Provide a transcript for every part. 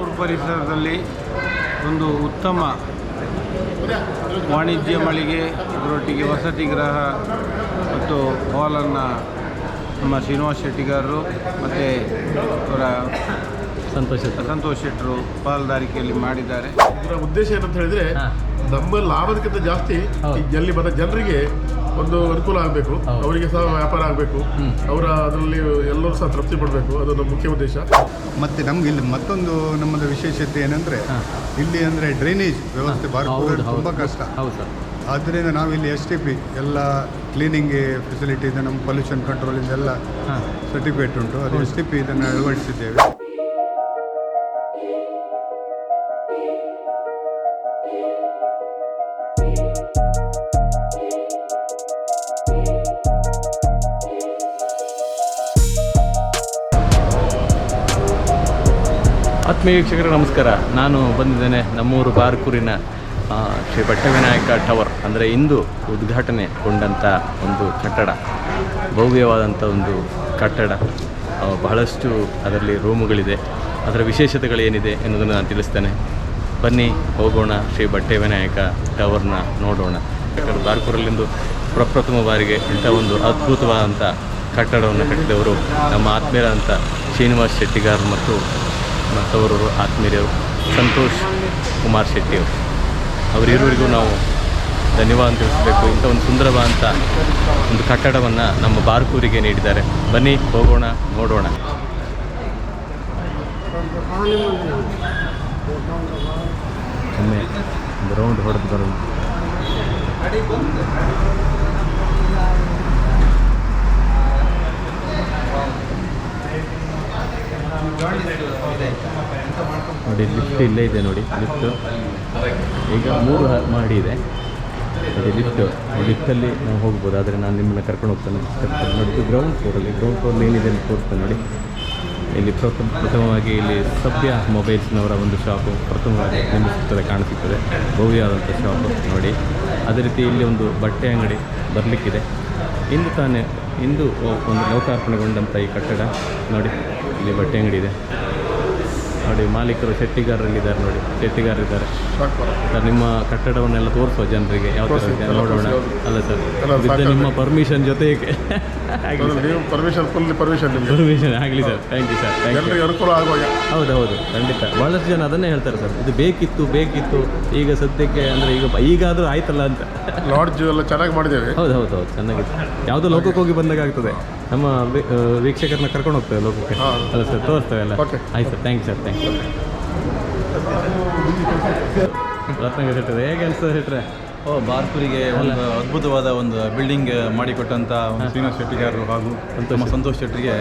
ಊರು ಪರಿಸರದಲ್ಲಿ ಒಂದು ಉತ್ತಮ ವಾಣಿಜ್ಯ ಮಳಿಗೆ ಅದರೊಟ್ಟಿಗೆ ವಸತಿ ಗೃಹ ಮತ್ತು ಹಾಲನ್ನು ನಮ್ಮ ಶ್ರೀನಿವಾಸ್ ಶೆಟ್ಟಿಗಾರರು ಮತ್ತು ಅವರ ಸಂತೋಷ ಸಂತೋಷ್ ಶೆಟ್ಟರು ಪಾಲ್ದಾರಿಕೆಯಲ್ಲಿ ಮಾಡಿದ್ದಾರೆ. ಇದರ ಉದ್ದೇಶ ಏನಂತ ಹೇಳಿದ್ರೆ. ನಮ್ಮ ಲಾಭದಕ್ಕಿಂತ ಜಾಸ್ತಿ ಇಲ್ಲಿ ಬರೋ ಜನರಿಗೆ ಒಂದು ಅನುಕೂಲ ಆಗಬೇಕು. ಅವರಿಗೆ ಸಹ ವ್ಯಾಪಾರ ಆಗಬೇಕು. ಅವರ ಅದರಲ್ಲಿ ಎಲ್ಲರೂ ಸಹ ತೃಪ್ತಿ ಪಡಬೇಕು. ಅದೊಂದು ನಮ್ಮ ಮುಖ್ಯ ಉದ್ದೇಶ. ಮತ್ತೆ ನಮ್ಗೆ ಇಲ್ಲಿ ಮತ್ತೊಂದು ನಮ್ಮದು ವಿಶೇಷತೆ ಏನಂದ್ರೆ ಇಲ್ಲಿ ಅಂದ್ರೆ ಡ್ರೈನೇಜ್ ವ್ಯವಸ್ಥೆ ತುಂಬಾ ಕಷ್ಟ. ಹೌದು ಸರ್. ಆದ್ದರಿಂದ ನಾವು ಇಲ್ಲಿ ಎಸ್ ಟಿ ಪಿ ಎಲ್ಲ ಕ್ಲೀನಿಂಗ್ ಫೆಸಿಲಿಟಿ ಇದೆ ನಮ್ಮ ಪೊಲ್ಯೂಷನ್ ಕಂಟ್ರೋಲಿಂದ ಎಲ್ಲ ಹಾಂ. ಸರ್ಟಿಫಿಕೇಟ್ ಉಂಟು. ಅದು ಎಸ್ ಟಿ ಪಿ ಇದನ್ನು ಅಳವಡಿಸಿದ್ದೇವೆ. ಆತ್ಮೀಯ ವೀಕ್ಷಕರೇ, ನಮಸ್ಕಾರ. ನಾನು ಬಂದಿದ್ದೇನೆ ನಮ್ಮೂರು ಬಾರ್ಕೂರಿನ ಶ್ರೀ ಭಟ್ಟವಿನಾಯಕ ಟವರ್, ಅಂದರೆ ಇಂದು ಉದ್ಘಾಟನೆಗೊಂಡಂಥ ಒಂದು ಕಟ್ಟಡ ಭವ್ಯವಾದಂಥ ಒಂದು ಕಟ್ಟಡ. ಬಹಳಷ್ಟು ಅದರಲ್ಲಿ ರೂಮುಗಳಿದೆ. ಅದರ ವಿಶೇಷತೆಗಳೇನಿದೆ ಎನ್ನುವುದನ್ನು ನಾನು ತಿಳಿಸ್ತೇನೆ. ಬನ್ನಿ, ಹೋಗೋಣ, ಶ್ರೀ ಬಟ್ಟೆ ವಿನಾಯಕ ಟವರ್ನ ನೋಡೋಣ. ಯಾಕಂದರೆ ಬಾರ್ಕೂರಲ್ಲಿಂದು ಪ್ರಪ್ರಥಮ ಬಾರಿಗೆ ಇಂಥ ಒಂದು ಅದ್ಭುತವಾದಂಥ ಕಟ್ಟಡವನ್ನು ಕಟ್ಟಿದವರು ನಮ್ಮ ಆತ್ಮೀಯರಾದಂಥ ಶ್ರೀನಿವಾಸ್ ಶೆಟ್ಟಿಗಾರ್ ಮತ್ತು ಮತ್ತವರು ಆತ್ಮೀಯರು ಸಂತೋಷ್ ಕುಮಾರ್ ಶೆಟ್ಟಿಯವರು ಅವರಿರುವರಿಗೂ ನಾವು ಧನ್ಯವಾದ ತಿಳಿಸಬೇಕು. ಇಂಥ ಒಂದು ಸುಂದರವಾದಂಥ ಒಂದು ಕಟ್ಟಡವನ್ನು ನಮ್ಮ ಬಾರ್ಕೂರಿಗೆ ನೀಡಿದ್ದಾರೆ. ಬನ್ನಿ, ಹೋಗೋಣ, ನೋಡೋಣ. ಒಮ್ಮೆ ಒಂದು ರೌಂಡ್ ಹೊಡೆದು ಬರೋಣ. ನೋಡಿ ಲಿಫ್ಟ್ ಇಲ್ಲೇ ಇದೆ ನೋಡಿ ಲಿಫ್ಟ್ ಈಗ ಮೂರು ಮಾಡಿ ಇದೆ. ನೋಡಿ ಲಿಫ್ಟ್ ಲಿಫ್ಟಲ್ಲಿ ನಾವು ಹೋಗ್ಬೋದು ಆದರೆ ನಾನು ನಿಮ್ಮನ್ನ ಕರ್ಕೊಂಡು ಹೋಗ್ತೇನೆ. ಕರ್ಕೊಂಡು ನೋಡಿ ಗ್ರೌಂಡ್ ಫ್ಲೋರಲ್ಲಿ ಗ್ರೌಂಡ್ ಫ್ಲೋರ್ ಏನಿದೆ ಅಂತ ತೋರಿಸ್ತೇನೆ ನೋಡಿ. ಇಲ್ಲಿ ಪ್ರಥಮ ಪ್ರಥಮವಾಗಿ ಇಲ್ಲಿ ಸಭ್ಯ ಮೊಬೈಲ್ಸ್ನವರ ಒಂದು ಶಾಪು ಪ್ರಥಮವಾಗಿ ನಿರ್ಮಿಸುತ್ತದೆ ಕಾಣಿಸುತ್ತದೆ. ಭವ್ಯವಾದಂಥ ಶಾಪು ನೋಡಿ. ಅದೇ ರೀತಿ ಇಲ್ಲಿ ಒಂದು ಬಟ್ಟೆ ಅಂಗಡಿ ಬರಲಿಕ್ಕಿದೆ. ಇಂದು ತಾನೇ ಇಂದು ಒಂದು ಲೋಕಾರ್ಪಣೆಗೊಂಡಂಥ ಈ ಕಟ್ಟಡ ನೋಡಿ ಇಲ್ಲಿ ಬಟ್ಟೆ ಅಂಗಡಿ ಇದೆ. ನೋಡಿ ಮಾಲೀಕರು ಶೆಟ್ಟಿಗಾರರಿದ್ದಾರೆ ನೋಡಿ ಶೆಟ್ಟಿಗಾರರಿದ್ದಾರೆ. ಸರ್ ನಿಮ್ಮ ಕಟ್ಟಡವನ್ನೆಲ್ಲ ತೋರಿಸುವ ಜನರಿಗೆ ಯಾವ ಥರ ನೋಡೋಣ. ಅಲ್ಲ ಸರ್ ವಿತ್ ನಿಮ್ಮ ಪರ್ಮಿಷನ್ ಜೊತೆಗೆ ಪರ್ಮಿಷನ್ ಫುಲ್ ಪರ್ಮಿಷನ್ ಪರ್ಮಿಷನ್ ಆಗಲಿ ಸರ್. ಥ್ಯಾಂಕ್ ಯು ಸರ್ ಜನರಿಗೆ ಅನುಕೂಲ ಆಗುವಾಗ. ಹೌದು ಹೌದು. ಖಂಡಿತ. ಭಾಳಷ್ಟು ಜನ ಅದನ್ನೇ ಹೇಳ್ತಾರೆ ಸರ್. ಇದು ಬೇಕಿತ್ತು ಬೇಕಿತ್ತು ಈಗ ಸದ್ಯಕ್ಕೆ ಅಂದರೆ ಈಗ ಈಗಾದರೂ ಆಯ್ತಲ್ಲ ಅಂತ. ಲಾಡ್ಜ್ ಎಲ್ಲ ಚೆನ್ನಾಗಿ ಮಾಡಿದ್ದೇವೆ. ಹೌದು ಹೌದು ಹೌದು. ಚೆನ್ನಾಗಿದೆ. ಯಾವುದೋ ಲೋಕಕ್ಕೆ ಹೋಗಿ ಬಂದಾಗ ಆಗ್ತದೆ. ನಮ್ಮ ವೀಕ್ಷಕರನ್ನ ಕರ್ಕೊಂಡು ಹೋಗ್ತೇವೆ ಲೋಕಕ್ಕೆ. ಅಲ್ಲ ಸರ್ ತೋರಿಸ್ತೇವೆ Okay. ಆಯ್ತು sir. Thank you sir thank you Ratnagiri ಹೇಗೆ ಅನಿಸ್ತದೆ ಓ ಭಾರತರಿಗೆ ಒಂದು ಅದ್ಭುತವಾದ ಒಂದು ಬಿಲ್ಡಿಂಗ್ ಮಾಡಿಕೊಟ್ಟಂತ ಒಂದು ಶ್ರೀನಿವಾಸ್ ಶೆಟ್ಟಿಗಾರರು ಹಾಗೂ ನಮ್ಮ ಸಂತೋಷ್ ಶೆಟ್ಟಿಗೆ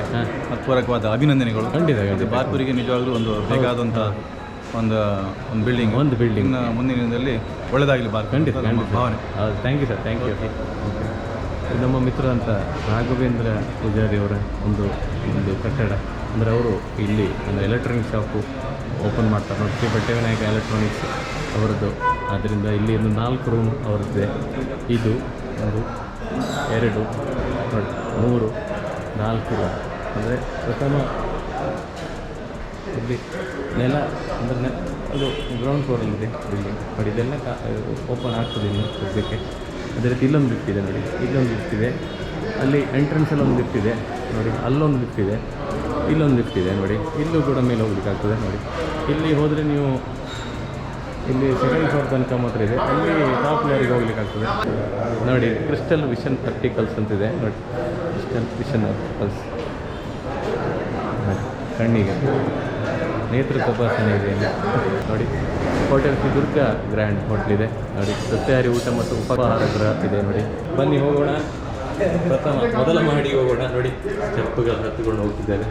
ಅತ್ಪೂರಕವಾದ ಅಭಿನಂದನೆಗಳು. ಖಂಡಿತ, ಬಾರ್ಕೂರಿಗೆ ನಿಜವಾಗ್ಲೂ ಒಂದು ಬೇಕಾದಂಥ ಒಂದು ಒಂದು ಬಿಲ್ಡಿಂಗ್ ಒಂದು ಬಿಲ್ಡಿಂಗ್ ಮುಂದಿನ ದಿನದಲ್ಲಿ ಒಳ್ಳೆಯದಾಗಲಿ ಬಾರ್ ಖಂಡಿತ ಭಾವನೆ. Thank you sir thank you ನಮ್ಮ ಮಿತ್ರ ಅಂತ ರಾಘವೇಂದ್ರ ಪೂಜಾರಿ ಅವರ ಒಂದು ಒಂದು ಕಟ್ಟಡ. ಅಂದರೆ ಅವರು ಇಲ್ಲಿ ಒಂದು ಎಲೆಕ್ಟ್ರಾನಿಕ್ ಶಾಪು ಓಪನ್ ಮಾಡ್ತಾರೆ. ನೋಡಿ, ಶ್ರೀ ಬಟ್ಟೆ ವಿನಾಯಕ ಎಲೆಕ್ಟ್ರಾನಿಕ್ಸ್ ಅವರದ್ದು. ಆದ್ದರಿಂದ ಇಲ್ಲಿ ಒಂದು ನಾಲ್ಕು ರೂಮ್ ಅವರದ್ದಿದೆ ಇದು ಒಂದು ಎರಡು, ನೋಡಿ, ಮೂರು, ನಾಲ್ಕು ರೂಮ್ ಅಂದರೆ ಪ್ರಥಮ ಇಲ್ಲಿ ನೆಲ, ಅಂದರೆ ನೆ ಅದು ಗ್ರೌಂಡ್ ಫ್ಲೋರಲ್ಲಿದೆ ಬಿಲ್ಡಿಂಗ್ ಬಟ್ ಇದೆಲ್ಲ ಓಪನ್ ಆಗ್ತದೆ ಇನ್ನು ಸದ್ಯಕ್ಕೆ ಅದೇ ರೀತಿ ಇಲ್ಲೊಂದು ಲಿಫ್ಟ್ ಇದೆ ನೋಡಿ. ಇಲ್ಲೊಂದು ಲಿಫ್ಟ್ ಅಲ್ಲಿ ಎಂಟ್ರೆನ್ಸಲ್ಲಿ ಒಂದು ಲಿಫ್ಟ್ ನೋಡಿ, ಅಲ್ಲೊಂದು ಲಿಫ್ಟ್ ಇಲ್ಲೊಂದು ಲಿಫ್ಟ್ ಇದೆ ನೋಡಿ. ಇಲ್ಲೂ ಕೂಡ ಮೇಲೆ ಹೋಗ್ಲಿಕ್ಕಾಗ್ತದೆ ನೋಡಿ. ಇಲ್ಲಿ ಹೋದರೆ ನೀವು ಇಲ್ಲಿ ಸೆಕೆಂಡ್ ಫ್ಲೋರ್ ತನಕ ಮಾತ್ರ ಇದೆ. ಅಲ್ಲಿ ಟಾಪ್ ಫ್ಲೋರಿಗೆ ಹೋಗ್ಲಿಕ್ಕಾಗ್ತದೆ ನೋಡಿ ಕ್ರಿಸ್ಟಲ್ ವಿಷನ್ ಆರ್ಟಿಕಲ್ಸ್ ಅಂತಿದೆ. ನೋಡಿ ಕ್ರಿಸ್ಟಲ್ ವಿಷನ್ ಆರ್ಟಿಕಲ್ಸ್ ಕಣ್ಣಿಗೆ. ನೇತ್ರ ತಪಾಸಣೆ ಇದೆ ನೋಡಿ ಹೋಟೆಲ್ ದುರ್ಗಾ ಗ್ರ್ಯಾಂಡ್ ಹೋಟ್ಲಿದೆ ನೋಡಿ ಸಸ್ಯಾಹಾರಿ ಊಟ ಮತ್ತು ಉಪಹಾರ ಗೃಹ ಇದೆ ನೋಡಿ. ಬನ್ನಿ ಹೋಗೋಣ. ಪ್ರಥಮ, ಮೊದಲ ಮಾಡಿ ಹೋಗೋಣ. ನೋಡಿ, ಚಪ್ಪುಗಳು ಹತ್ತಿಕೊಂಡು ಹೋಗ್ತಿದ್ದಾರೆ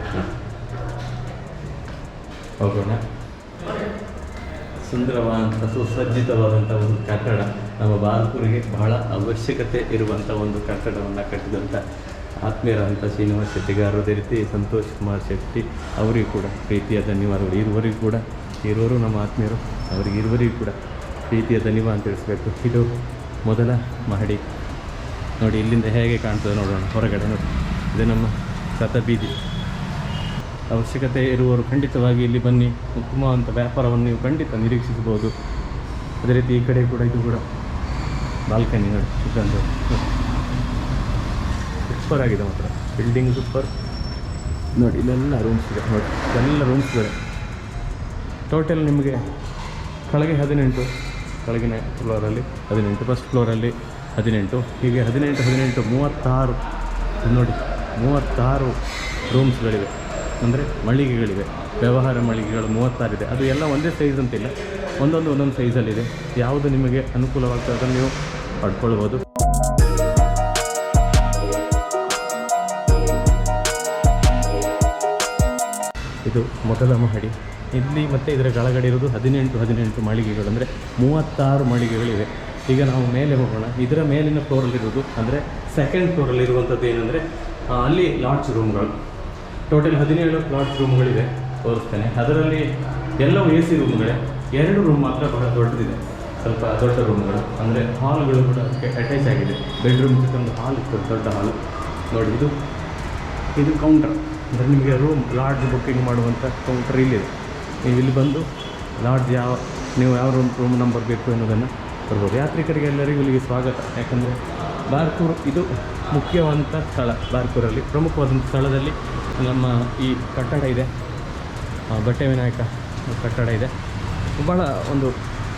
ಹೋಗೋಣ. ಸುಂದರವಾದಂಥ, ಸುಸಜ್ಜಿತವಾದಂಥ ಒಂದು ಕಟ್ಟಡ. ನಮ್ಮ ಬಾಲ್ಪುರಿಗೆ ಬಹಳ ಅವಶ್ಯಕತೆ ಇರುವಂಥ ಒಂದು ಕಟ್ಟಡವನ್ನು ಕಟ್ಟಿದಂಥ ಆತ್ಮೀಯರಾದಂಥ ಶ್ರೀನಿವಾಸ ಶೆಟ್ಟಿಗಾರರು ಅದೇ ರೀತಿ ಸಂತೋಷ್ ಕುಮಾರ್ ಶೆಟ್ಟಿ ಅವರಿಗೂ ಕೂಡ ಪ್ರೀತಿಯ ಧನ್ಯವಾದಗಳು. ಇರುವರಿಗೂ ಕೂಡ ಇರುವರು ನಮ್ಮ ಆತ್ಮೀಯರು, ಅವರಿಗೆ ಇರುವರಿಗೂ ಕೂಡ ಪ್ರೀತಿಯ ಧನ್ಯವಾದ ತಿಳಿಸ್ಬೇಕು. ಇದು ಮೊದಲ ಮಹಡಿ. ನೋಡಿ, ಇಲ್ಲಿಂದ ಹೇಗೆ ಕಾಣ್ತದೆ ನೋಡೋಣ, ಹೊರಗಡೆ ನೋಡಿ. ಇದು ನಮ್ಮ ಸತ ಬೀದಿ. ಅವಶ್ಯಕತೆ ಇರುವವರು ಖಂಡಿತವಾಗಿ ಇಲ್ಲಿ ಬನ್ನಿ. ಉತ್ತಮವಾದಂಥ ವ್ಯಾಪಾರವನ್ನು ನೀವು ಖಂಡಿತ ನಿರೀಕ್ಷಿಸಬಹುದು. ಅದೇ ರೀತಿ ಈ ಕಡೆ ಕೂಡ, ಇದು ಕೂಡ. ಬಾಲ್ಕನಿ ನೋಡಿ ಸೂಪರ್ ಆಗಿದೆ ಮಾತ್ರ. Building super. ನೋಡಿ, ಇಲ್ಲೆಲ್ಲ ರೂಮ್ಸ್ ಇದೆ. ನೋಡಿ ಎಲ್ಲ ಇದೆ. ಟೋಟಲ್ ನಿಮಗೆ ಕೆಳಗೆ ಹದಿನೆಂಟು, ಕೆಳಗಿನ ಫ್ಲೋರಲ್ಲಿ ಹದಿನೆಂಟು ಫಸ್ಟ್ ಫ್ಲೋರಲ್ಲಿ ಹದಿನೆಂಟು, ಹೀಗೆ ಹದಿನೆಂಟು ಹದಿನೆಂಟು, ಮೂವತ್ತಾರು, ನೋಡಿ, ಮೂವತ್ತಾರು ರೂಮ್ಸ್ಗಳಿವೆ ಅಂದರೆ ಮಳಿಗೆಗಳಿವೆ, ವ್ಯವಹಾರ ಮಳಿಗೆಗಳು ಮೂವತ್ತಾರಿದೆ. ಅದು ಎಲ್ಲ ಒಂದೇ ಸೈಜ್ ಅಂತಿಲ್ಲ. ಒಂದೊಂದು ಒಂದೊಂದು ಸೈಜಲ್ಲಿದೆ ಯಾವುದು ನಿಮಗೆ ಅನುಕೂಲವಾಗ್ತದೆ ಅದನ್ನು ನೀವು ಪಡ್ಕೊಳ್ಬೋದು. ಇದು ಮೊದಲ ಮಹಡಿ ಇಲ್ಲಿ ಮತ್ತು ಇದರ ಕೆಳಗಡೆ ಇರೋದು ಹದಿನೆಂಟು ಹದಿನೆಂಟು ಮಳಿಗೆಗಳು. ಅಂದರೆ ಮೂವತ್ತಾರು ಮಳಿಗೆಗಳಿವೆ. ಈಗ ನಾವು ಮೇಲೆ ಹೋಗೋಣ. ಇದರ ಮೇಲಿನ ಫ್ಲೋರಲ್ಲಿರೋದು ಅಂದರೆ ಸೆಕೆಂಡ್ ಫ್ಲೋರಲ್ಲಿರುವಂಥದ್ದು ಏನಂದರೆ ಅಲ್ಲಿ ಲಾಡ್ಜ್ ರೂಮ್ಗಳು ಟೋಟಲ್ ಹದಿನೇಳು ಲಾಡ್ಜ್ ರೂಮ್ಗಳಿವೆ ತೋರಿಸ್ತೇನೆ. ಅದರಲ್ಲಿ ಎಲ್ಲವೂ ಎ ಸಿ ರೂಮ್ಗಳೇ ಎರಡು ರೂಮ್ ಮಾತ್ರ ಬಹಳ ದೊಡ್ಡದಿದೆ. ಸ್ವಲ್ಪ ದೊಡ್ಡ ರೂಮ್ಗಳು ಅಂದರೆ ಹಾಲ್ಗಳು ಕೂಡ ಅದಕ್ಕೆ ಅಟ್ಯಾಚ್ ಆಗಿದೆ. ಬೆಡ್ರೂಮ್ ಜೊತೆ ಒಂದು ಹಾಲ್ ಇತ್ತು, ದೊಡ್ಡ ಹಾಲ್ ನೋಡಿ, ಇದು ಇದು ಕೌಂಟರ್ ಅಂದರೆ ನಿಮಗೆ ರೂಮ್ ಲಾಡ್ಜ್ ಬುಕ್ಕಿಂಗ್ ಮಾಡುವಂಥ ಕೌಂಟರ್ ಇಲ್ಲಿದೆ ನೀವು ಇಲ್ಲಿ ಬಂದು ಲಾಡ್ಜ್ ಯಾವ, ನೀವು ಯಾವ ರೂಮ್ ರೂಮ್ ನಂಬರ್ ಬೇಕು ಅನ್ನೋದನ್ನು ಬರ್ಬೋದು ಯಾತ್ರಿಕರಿಗೆ ಎಲ್ಲರಿಗೂ ಇಲ್ಲಿಗೆ ಸ್ವಾಗತ. ಯಾಕಂದರೆ ಬಾರ್ಕೂರು ಇದು ಮುಖ್ಯವಾದಂಥ ಸ್ಥಳ ಬಾರ್ಕೂರಲ್ಲಿ ಪ್ರಮುಖವಾದಂಥ ಸ್ಥಳದಲ್ಲಿ ನಮ್ಮ ಈ ಕಟ್ಟಡ ಇದೆ. ಬಟ್ಟೆ ವಿನಾಯಕ ಕಟ್ಟಡ ಇದೆ. ಭಾಳ ಒಂದು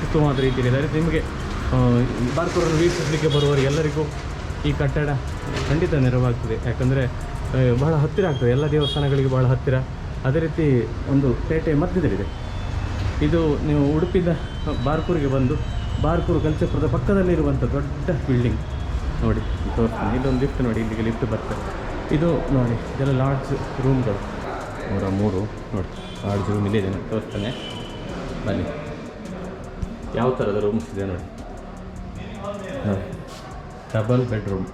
ಉತ್ತಮವಾದ ರೀತಿಯಲ್ಲಿ ಅದೇ ನಿಮಗೆ ಬಾರ್ಕೂರನ್ನು ವೀಕ್ಷಿಸಲಿಕ್ಕೆ ಬರುವವರಿಗೆಲ್ಲರಿಗೂ ಈ ಕಟ್ಟಡ ಖಂಡಿತ ನೆರವಾಗ್ತದೆ. ಯಾಕಂದರೆ ಬಹಳ ಹತ್ತಿರ ಆಗ್ತದೆ. ಎಲ್ಲ ದೇವಸ್ಥಾನಗಳಿಗೆ ಭಾಳ ಹತ್ತಿರ. ಅದೇ ರೀತಿ ಒಂದು ಪೇಟೆ ಮಧ್ಯದಲ್ಲಿದೆ. ಇದು ನೀವು ಉಡುಪಿದ ಬಾರ್ಕೂರಿಗೆ ಬಂದು ಬಾರ್ಕೂರು ಕಲ್ಚಪುರದ ಪಕ್ಕದಲ್ಲಿರುವಂಥ ದೊಡ್ಡ ಬಿಲ್ಡಿಂಗ್ ನೋಡಿ, ತೋರಿಸ್ತೀನಿ. ಇಲ್ಲೊಂದು ಲಿಫ್ಟ್ ನೋಡಿ, ಇಲ್ಲಿಗೆ ಲಿಫ್ಟ್ ಬರ್ತದೆ. ಇದು ನೋಡಿ, ಇದೆಲ್ಲ ಲಾಡ್ಜ್ ರೂಮ್ಗಳು ನೂರ ಮೂರು, ನೋಡಿ ಲಾಡ್ಜ್ ರೂಮ್ ಇಲ್ಲಿದೆ. ನಾನು ತೋರಿಸ್ತಾನೆ. ಬನ್ನಿ. ಯಾವ ಥರದ ರೂಮ್ಸ್ ಇದೆ ನೋಡಿ. ನೋಡಿ ಡಬಲ್ ಬೆಡ್ರೂಮ್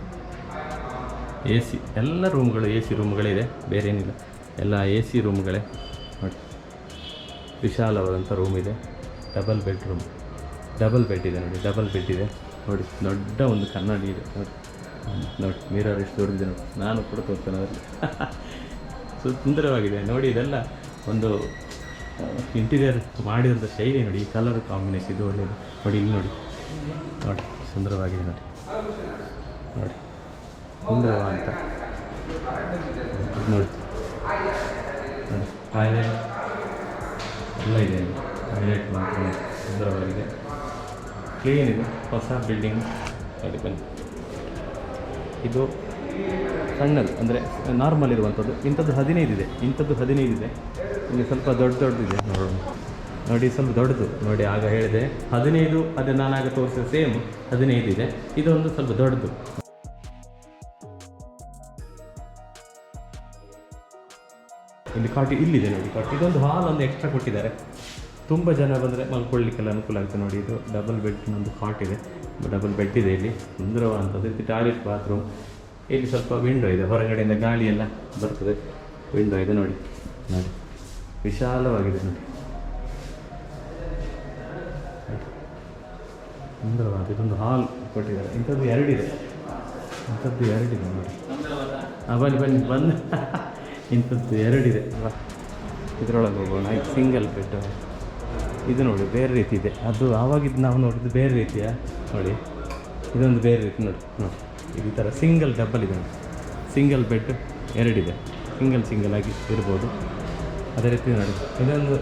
ಎ ಸಿ ಎಲ್ಲ ರೂಮ್ಗಳು ಎ ಸಿ ರೂಮ್ಗಳಿದೆ ಬೇರೆ ಏನಿಲ್ಲ ಎಲ್ಲ ಎ ಸಿ ರೂಮ್ಗಳೇ ನೋಡಿ. ವಿಶಾಲವಾದಂಥ ರೂಮ್ ಇದೆ. ಡಬಲ್ ಬೆಡ್ರೂಮ್ ಡಬಲ್ ಬೆಡ್ ಇದೆ ನೋಡಿ ಡಬಲ್ ಬೆಡ್ ಇದೆ. ನೋಡಿ, ದೊಡ್ಡ ಒಂದು ಕನ್ನಡಿ ಇದೆ. ನೋಡಿ ನೋಡಿ ಮೀರರ್ ಎಷ್ಟು ದೊಡ್ಡದಿದೆ ನೋಡಿ. ನಾನು ಕೂಡ ತೋರ್ತೇನೆ ಅದರಲ್ಲಿ. ಸೊ, ಸುಂದರವಾಗಿದೆ. ನೋಡಿ, ಇದೆಲ್ಲ ಒಂದು ಇಂಟೀರಿಯರ್ ಮಾಡಿದಂಥ ಶೈಲಿ ನೋಡಿ. ಈ ಕಲರ್ ಕಾಂಬಿನೇಷನ್ ಇದು ಒಳ್ಳೆಯದು. ನೋಡಿ, ಇಲ್ಲಿ ನೋಡಿ. ನೋಡಿ, ಸುಂದರವಾಗಿದೆ ನೋಡಿ. ನೋಡಿ ಸುಂದರವಾದಂಥ ನೋಡಿ ಟಾಯ್ಲೆಟ್ ಎಲ್ಲ ಇದೆ. ಟಾಯ್ಲೆಟ್ ಮಾತ್ರ. ಸುಂದರವಾಗಿದೆ. ಕ್ಲೀನ್ ಇದೆ, ಹೊಸ ಬಿಲ್ಡಿಂಗ್ ನೋಡಿ, ಬನ್ನಿ. ಇದು ಸಣ್ಣದು, ಅಂದರೆ ನಾರ್ಮಲ್ ಇರುವಂಥದ್ದು. ಇಂಥದ್ದು ಹದಿನೈದಿದೆ ಇಂಥದ್ದು ಹದಿನೈದಿದೆ ಇಲ್ಲಿ ಸ್ವಲ್ಪ ದೊಡ್ಡ ದೊಡ್ಡದಿದೆ ನೋಡೋಣ ನೋಡಿ, ಸ್ವಲ್ಪ ದೊಡ್ಡದು. ನೋಡಿ, ಆಗ ಹೇಳಿದೆ. ಹದಿನೈದು ಅದೇ ನಾನಾಗ ತೋರಿಸಿದ ಸೇಮ್ ಹದಿನೈದು ಇದೆ. ಇದೊಂದು ಸ್ವಲ್ಪ ದೊಡ್ಡದು. ಇಲ್ಲಿ ಕಾಟಿ ಇಲ್ಲಿದೆ ನೋಡಿ ಕಾಟಿ ಇದೊಂದು ಹಾಲ್ ಒಂದು ಎಕ್ಸ್ಟ್ರಾ ಕೊಟ್ಟಿದ್ದಾರೆ. ತುಂಬ ಜನ ಬಂದರೆ ಮಲ್ಕೊಳ್ಳಿಕ್ಕೆಲ್ಲ ಅನುಕೂಲ ಆಗುತ್ತೆ ನೋಡಿ, ಇದು ಡಬಲ್ ಬೆಡ್ ಒಂದು ಕಾಟ್ ಇದೆ. ಡಬಲ್ ಬೆಡ್ ಇದೆ ಇಲ್ಲಿ. ಸುಂದರವಾದಂಥದ್ದು. ಇದು ಟಾಯ್ಲೆಟ್ ಬಾತ್ರೂಮ್ ಇಲ್ಲಿ ಸ್ವಲ್ಪ ವಿಂಡೋ ಇದೆ. ಹೊರಗಡೆಯಿಂದ ಗಾಳಿ ಎಲ್ಲ ಬರ್ತದೆ. ವಿಂಡೋ ಇದೆ ನೋಡಿ. ನೋಡಿ. ವಿಶಾಲವಾಗಿದೆ ನೋಡಿ. ಸುಂದರವಾದ ಇದೊಂದು ಹಾಲ್ ಕೊಟ್ಟಿದ್ದಾರೆ. ಇಂಥದ್ದು ಎರಡಿದೆ. ಇಂಥದ್ದು ಎರಡಿದೆ ನೋಡಿ. ಹಾಂ ಬನ್ನಿ ಬನ್ನಿ, ಬಂದು. ಇಂಥದ್ದು ಎರಡಿದೆ. ಅಲ್ಲ ಇದರೊಳಗೆ ಹೋಗೋಣ. ಸಿಂಗಲ್ ಬೆಡ್ ಇದು ನೋಡಿ, ಬೇರೆ ರೀತಿ ಇದೆ. ಅದು ಆವಾಗಿದ್ದು ನಾವು ನೋಡಿದ್ದು ಬೇರೆ ರೀತಿಯ? ನೋಡಿ, ಇದೊಂದು ಬೇರೆ ರೀತಿ ನೋಡಿ ನೋಡಿ. ಈ ಥರ ಸಿಂಗಲ್ ಡಬಲ್ ಇದೆ ಸಿಂಗಲ್ ಬೆಡ್ ಎರಡಿದೆ. ಸಿಂಗಲ್ ಸಿಂಗಲ್ ಆಗಿ ಇರ್ಬೋದು. ಅದೇ ರೀತಿ ನೋಡಿ, ಇದೊಂದು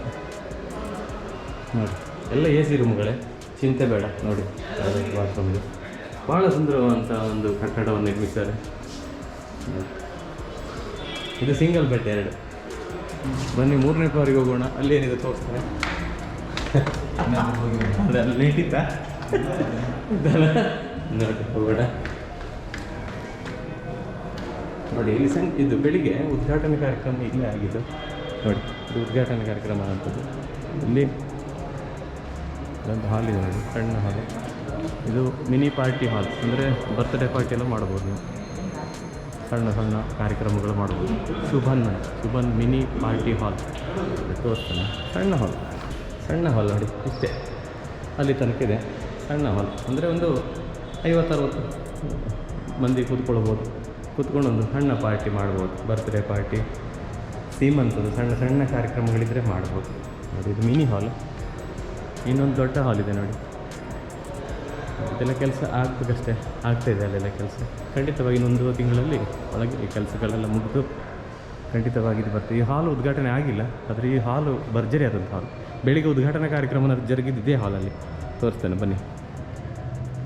ನೋಡಿ. ಎಲ್ಲ ಎ ಸಿ ರೂಮ್ಗಳೇ ಚಿಂತೆ ಬೇಡ, ನೋಡಿ. ಬಾತ್ರೂಮ್ಗೆ ಇದೆ. ಭಾಳ ಸುಂದರವಾದಂಥ ಒಂದು ಕಟ್ಟಡವನ್ನು ನಿರ್ಮಿಸ್ತಾರೆ. ಇದು ಸಿಂಗಲ್ ಬೆಡ್ ಎರಡು. ಬನ್ನಿ, ಮೂರನೇ ಫ್ಲೋರಿಗೆ ಹೋಗೋಣ. ಅಲ್ಲಿ ಏನಿದೆ ತೋರಿಸ್ತಾರೆ ನೋಡಿ, ಇಲ್ಲಿ ಇದು ಬೆಳಿಗ್ಗೆ ಉದ್ಘಾಟನೆ ಕಾರ್ಯಕ್ರಮ ಇಲ್ಲೇ ಆಗಿದ್ದು. ನೋಡಿ, ಇದು ಉದ್ಘಾಟನೆ ಕಾರ್ಯಕ್ರಮ ಅಂತದ್ದು ಇಲ್ಲಿ ಒಂದು ಹಾಲ್ ಇದೆ ನೋಡಿ ಸಣ್ಣ ಹಾಲು ಇದು ಮಿನಿ ಪಾರ್ಟಿ ಹಾಲ್ ಅಂದರೆ ಬರ್ತ್ಡೇ ಪಾರ್ಟಿ ಎಲ್ಲ ಮಾಡ್ಬೋದು ನೀವು. ಸಣ್ಣ ಸಣ್ಣ ಕಾರ್ಯಕ್ರಮಗಳು ಮಾಡ್ಬೋದು. Shubhan Shubhan mini party hall ತೋರಿಸ್ತಾನೆ. ಸಣ್ಣ ಹಾಲ್ ಸಣ್ಣ ಹಾಲ್ ನೋಡಿ, ಇಷ್ಟೇ. ಅಲ್ಲಿ ತನಕ ಇದೆ. ಸಣ್ಣ ಹಾಲ್ ಅಂದರೆ ಒಂದು ಐವತ್ತರವತ್ತು ಮಂದಿ ಕೂತ್ಕೊಳ್ಬೋದು. ಕೂತ್ಕೊಂಡು ಒಂದು ಸಣ್ಣ ಪಾರ್ಟಿ ಮಾಡ್ಬೋದು. ಬರ್ತ್ಡೇ ಪಾರ್ಟಿ ಸೀಮಂತದ್ದು ಸಣ್ಣ ಸಣ್ಣ ಕಾರ್ಯಕ್ರಮಗಳಿದ್ದರೆ ಮಾಡ್ಬೋದು. ನೋಡಿ, ಇದು ಮಿನಿ ಹಾಲ್ ಇನ್ನೊಂದು ದೊಡ್ಡ ಹಾಲ್ ಇದೆ ನೋಡಿ. ಇದೆಲ್ಲ ಕೆಲಸ ಆಗ್ಬೇಕಷ್ಟೇ. ಆಗ್ತಾ ಇದೆ ಅಲ್ಲೆಲ್ಲ ಕೆಲಸ. ಖಂಡಿತವಾಗಿ ಇನ್ನೊಂದು ತಿಂಗಳಲ್ಲಿ ಒಳಗೆ ಈ ಕೆಲಸಗಳೆಲ್ಲ ಮುಗಿದು ಖಂಡಿತವಾಗಿ ಇದು ಬರ್ತದೆ. ಈ ಹಾಲು ಉದ್ಘಾಟನೆ ಆಗಿಲ್ಲ, ಆದರೆ ಈ ಹಾಲು ಭರ್ಜರಿ ಆದಂಥ ಹಾಲು ಬೆಳಿಗ್ಗೆ ಉದ್ಘಾಟನಾ ಕಾರ್ಯಕ್ರಮ ಜರುಗಿದ್ದು ಇದೇ ಹಾಲಲ್ಲಿ ತೋರಿಸ್ತೇನೆ, ಬನ್ನಿ.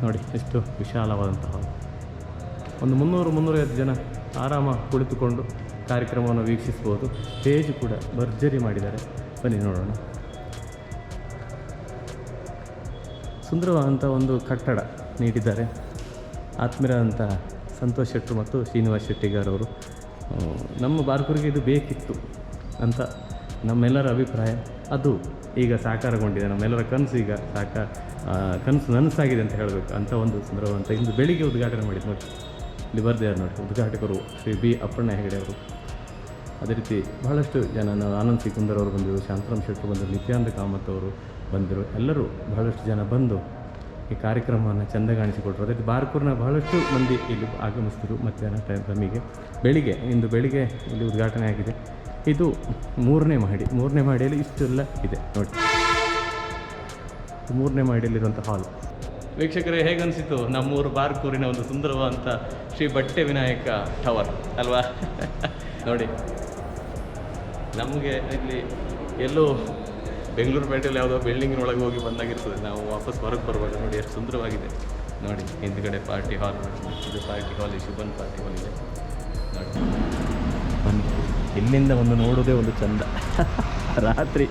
ನೋಡಿ, ಎಷ್ಟು ವಿಶಾಲವಾದಂಥ ಹಾಲು ಒಂದು ಮುನ್ನೂರು, ಮುನ್ನೂರೈವತ್ತು ಜನ ಆರಾಮ ಕುಳಿತುಕೊಂಡು ಕಾರ್ಯಕ್ರಮವನ್ನು ವೀಕ್ಷಿಸ್ಬೋದು ಸ್ಟೇಜ್ ಕೂಡ ಭರ್ಜರಿ ಮಾಡಿದ್ದಾರೆ. ಬನ್ನಿ, ನೋಡೋಣ. ಸುಂದರವಾದಂಥ ಒಂದು ಕಟ್ಟಡ ನೀಡಿದ್ದಾರೆ. ಆತ್ಮೀಯರಾದಂಥ ಸಂತೋಷ್ ಶೆಟ್ಟರು ಮತ್ತು ಶ್ರೀನಿವಾಸ್ ಶೆಟ್ಟಿಗಾರವರು. ನಮ್ಮ ಬಾರ್ಕೂರಿಗೆ ಇದು ಬೇಕಿತ್ತು ಅಂತ ನಮ್ಮೆಲ್ಲರ ಅಭಿಪ್ರಾಯ. ಅದು ಈಗ ಸಾಕಾರಗೊಂಡಿದೆ. ನಮ್ಮೆಲ್ಲರ ಕನಸು ಈಗ ಸಾಕ ಕನಸು ನನಸಾಗಿದೆ ಅಂತ ಹೇಳಬೇಕು. ಅಂಥ ಒಂದು ಸುಂದರವಾದಂಥ ಇಂದು ಬೆಳಿಗ್ಗೆ ಉದ್ಘಾಟನೆ ಮಾಡಿದ್ದು ನೋಡಿ. ಇಲ್ಲಿ ಬರ್ದಿದ್ದಾರೆ ನೋಡಿ. ಉದ್ಘಾಟಕರು ಶ್ರೀ ಬಿ ಅಪ್ಪಣ್ಣ ಹೆಗಡೆ ಅವರು. ಅದೇ ರೀತಿ ಬಹಳಷ್ಟು ಜನ ನಾವು ಆನಂದ್ ಸಿಕುಂದರ್ ಅವರು ಬಂದರು ಶಾಂತರಾಮ್ ಶೆಟ್ಟರು ಬಂದರು ನಿತ್ಯಾನಂದ ಕಾಮತ್ ಅವರು ಬಂದರು ಎಲ್ಲರೂ ಬಹಳಷ್ಟು ಜನ ಬಂದು ಈ ಕಾರ್ಯಕ್ರಮವನ್ನು ಚೆಂದಗಾಣಿಸಿಕೊಟ್ರು. ಅದೇ ರೀತಿ ಬಾರ್ಕೂರಿನ ಬಹಳಷ್ಟು ಮಂದಿ ಇಲ್ಲಿ ಆಗಮಿಸಿದರು ಮಧ್ಯಾಹ್ನ ಟೈಮ್ ಟೈಮಿಗೆ. ಬೆಳಿಗ್ಗೆ, ಇಂದು ಬೆಳಿಗ್ಗೆ ಇಲ್ಲಿ ಉದ್ಘಾಟನೆ ಆಗಿದೆ. ಇದು ಮೂರನೇ ಮಹಡಿ, ಮೂರನೇ ಮಹಡಿಯಲ್ಲಿ ಇಷ್ಟೆಲ್ಲ ಇದೆ, ನೋಡಿ. ಮೂರನೇ ಮಹಡಿಯಲ್ಲಿರುವಂಥ ಹಾಲ್. ವೀಕ್ಷಕರೇ, ಹೇಗನ್ಸಿತು ನಮ್ಮೂರು ಬಾರ್ಕೂರಿನ ಒಂದು ಸುಂದರವಾದಂಥ ಶ್ರೀ ಬಟ್ಟೆ ವಿನಾಯಕ ಟವರ್, ಅಲ್ವಾ? ನೋಡಿ, ನಮಗೆ ಇಲ್ಲಿ ಎಲ್ಲೋ ಬೆಂಗಳೂರು ಪೇಟೆಯಲ್ಲಿ ಯಾವುದೋ ಬಿಲ್ಡಿಂಗಿನೊಳಗೆ ಹೋಗಿ ಬಂದಾಗಿರ್ತದೆ. ನಾವು ವಾಪಸ್ ಹೊರಗೆ ಬರುವಾಗ ನೋಡಿ ಎಷ್ಟು ಸುಂದರವಾಗಿದೆ. ನೋಡಿ, ಹಿಂದ್ಗಡೆ ಪಾರ್ಟಿ ಹಾಲ್ ಇದು party hall Shubhan party hall ಇದೆ. ನೋಡಿ. ಇಲ್ಲಿಂದ ಒಂದು ನೋಡೋದೇ ಒಂದು ಚಂದ. ರಾತ್ರಿ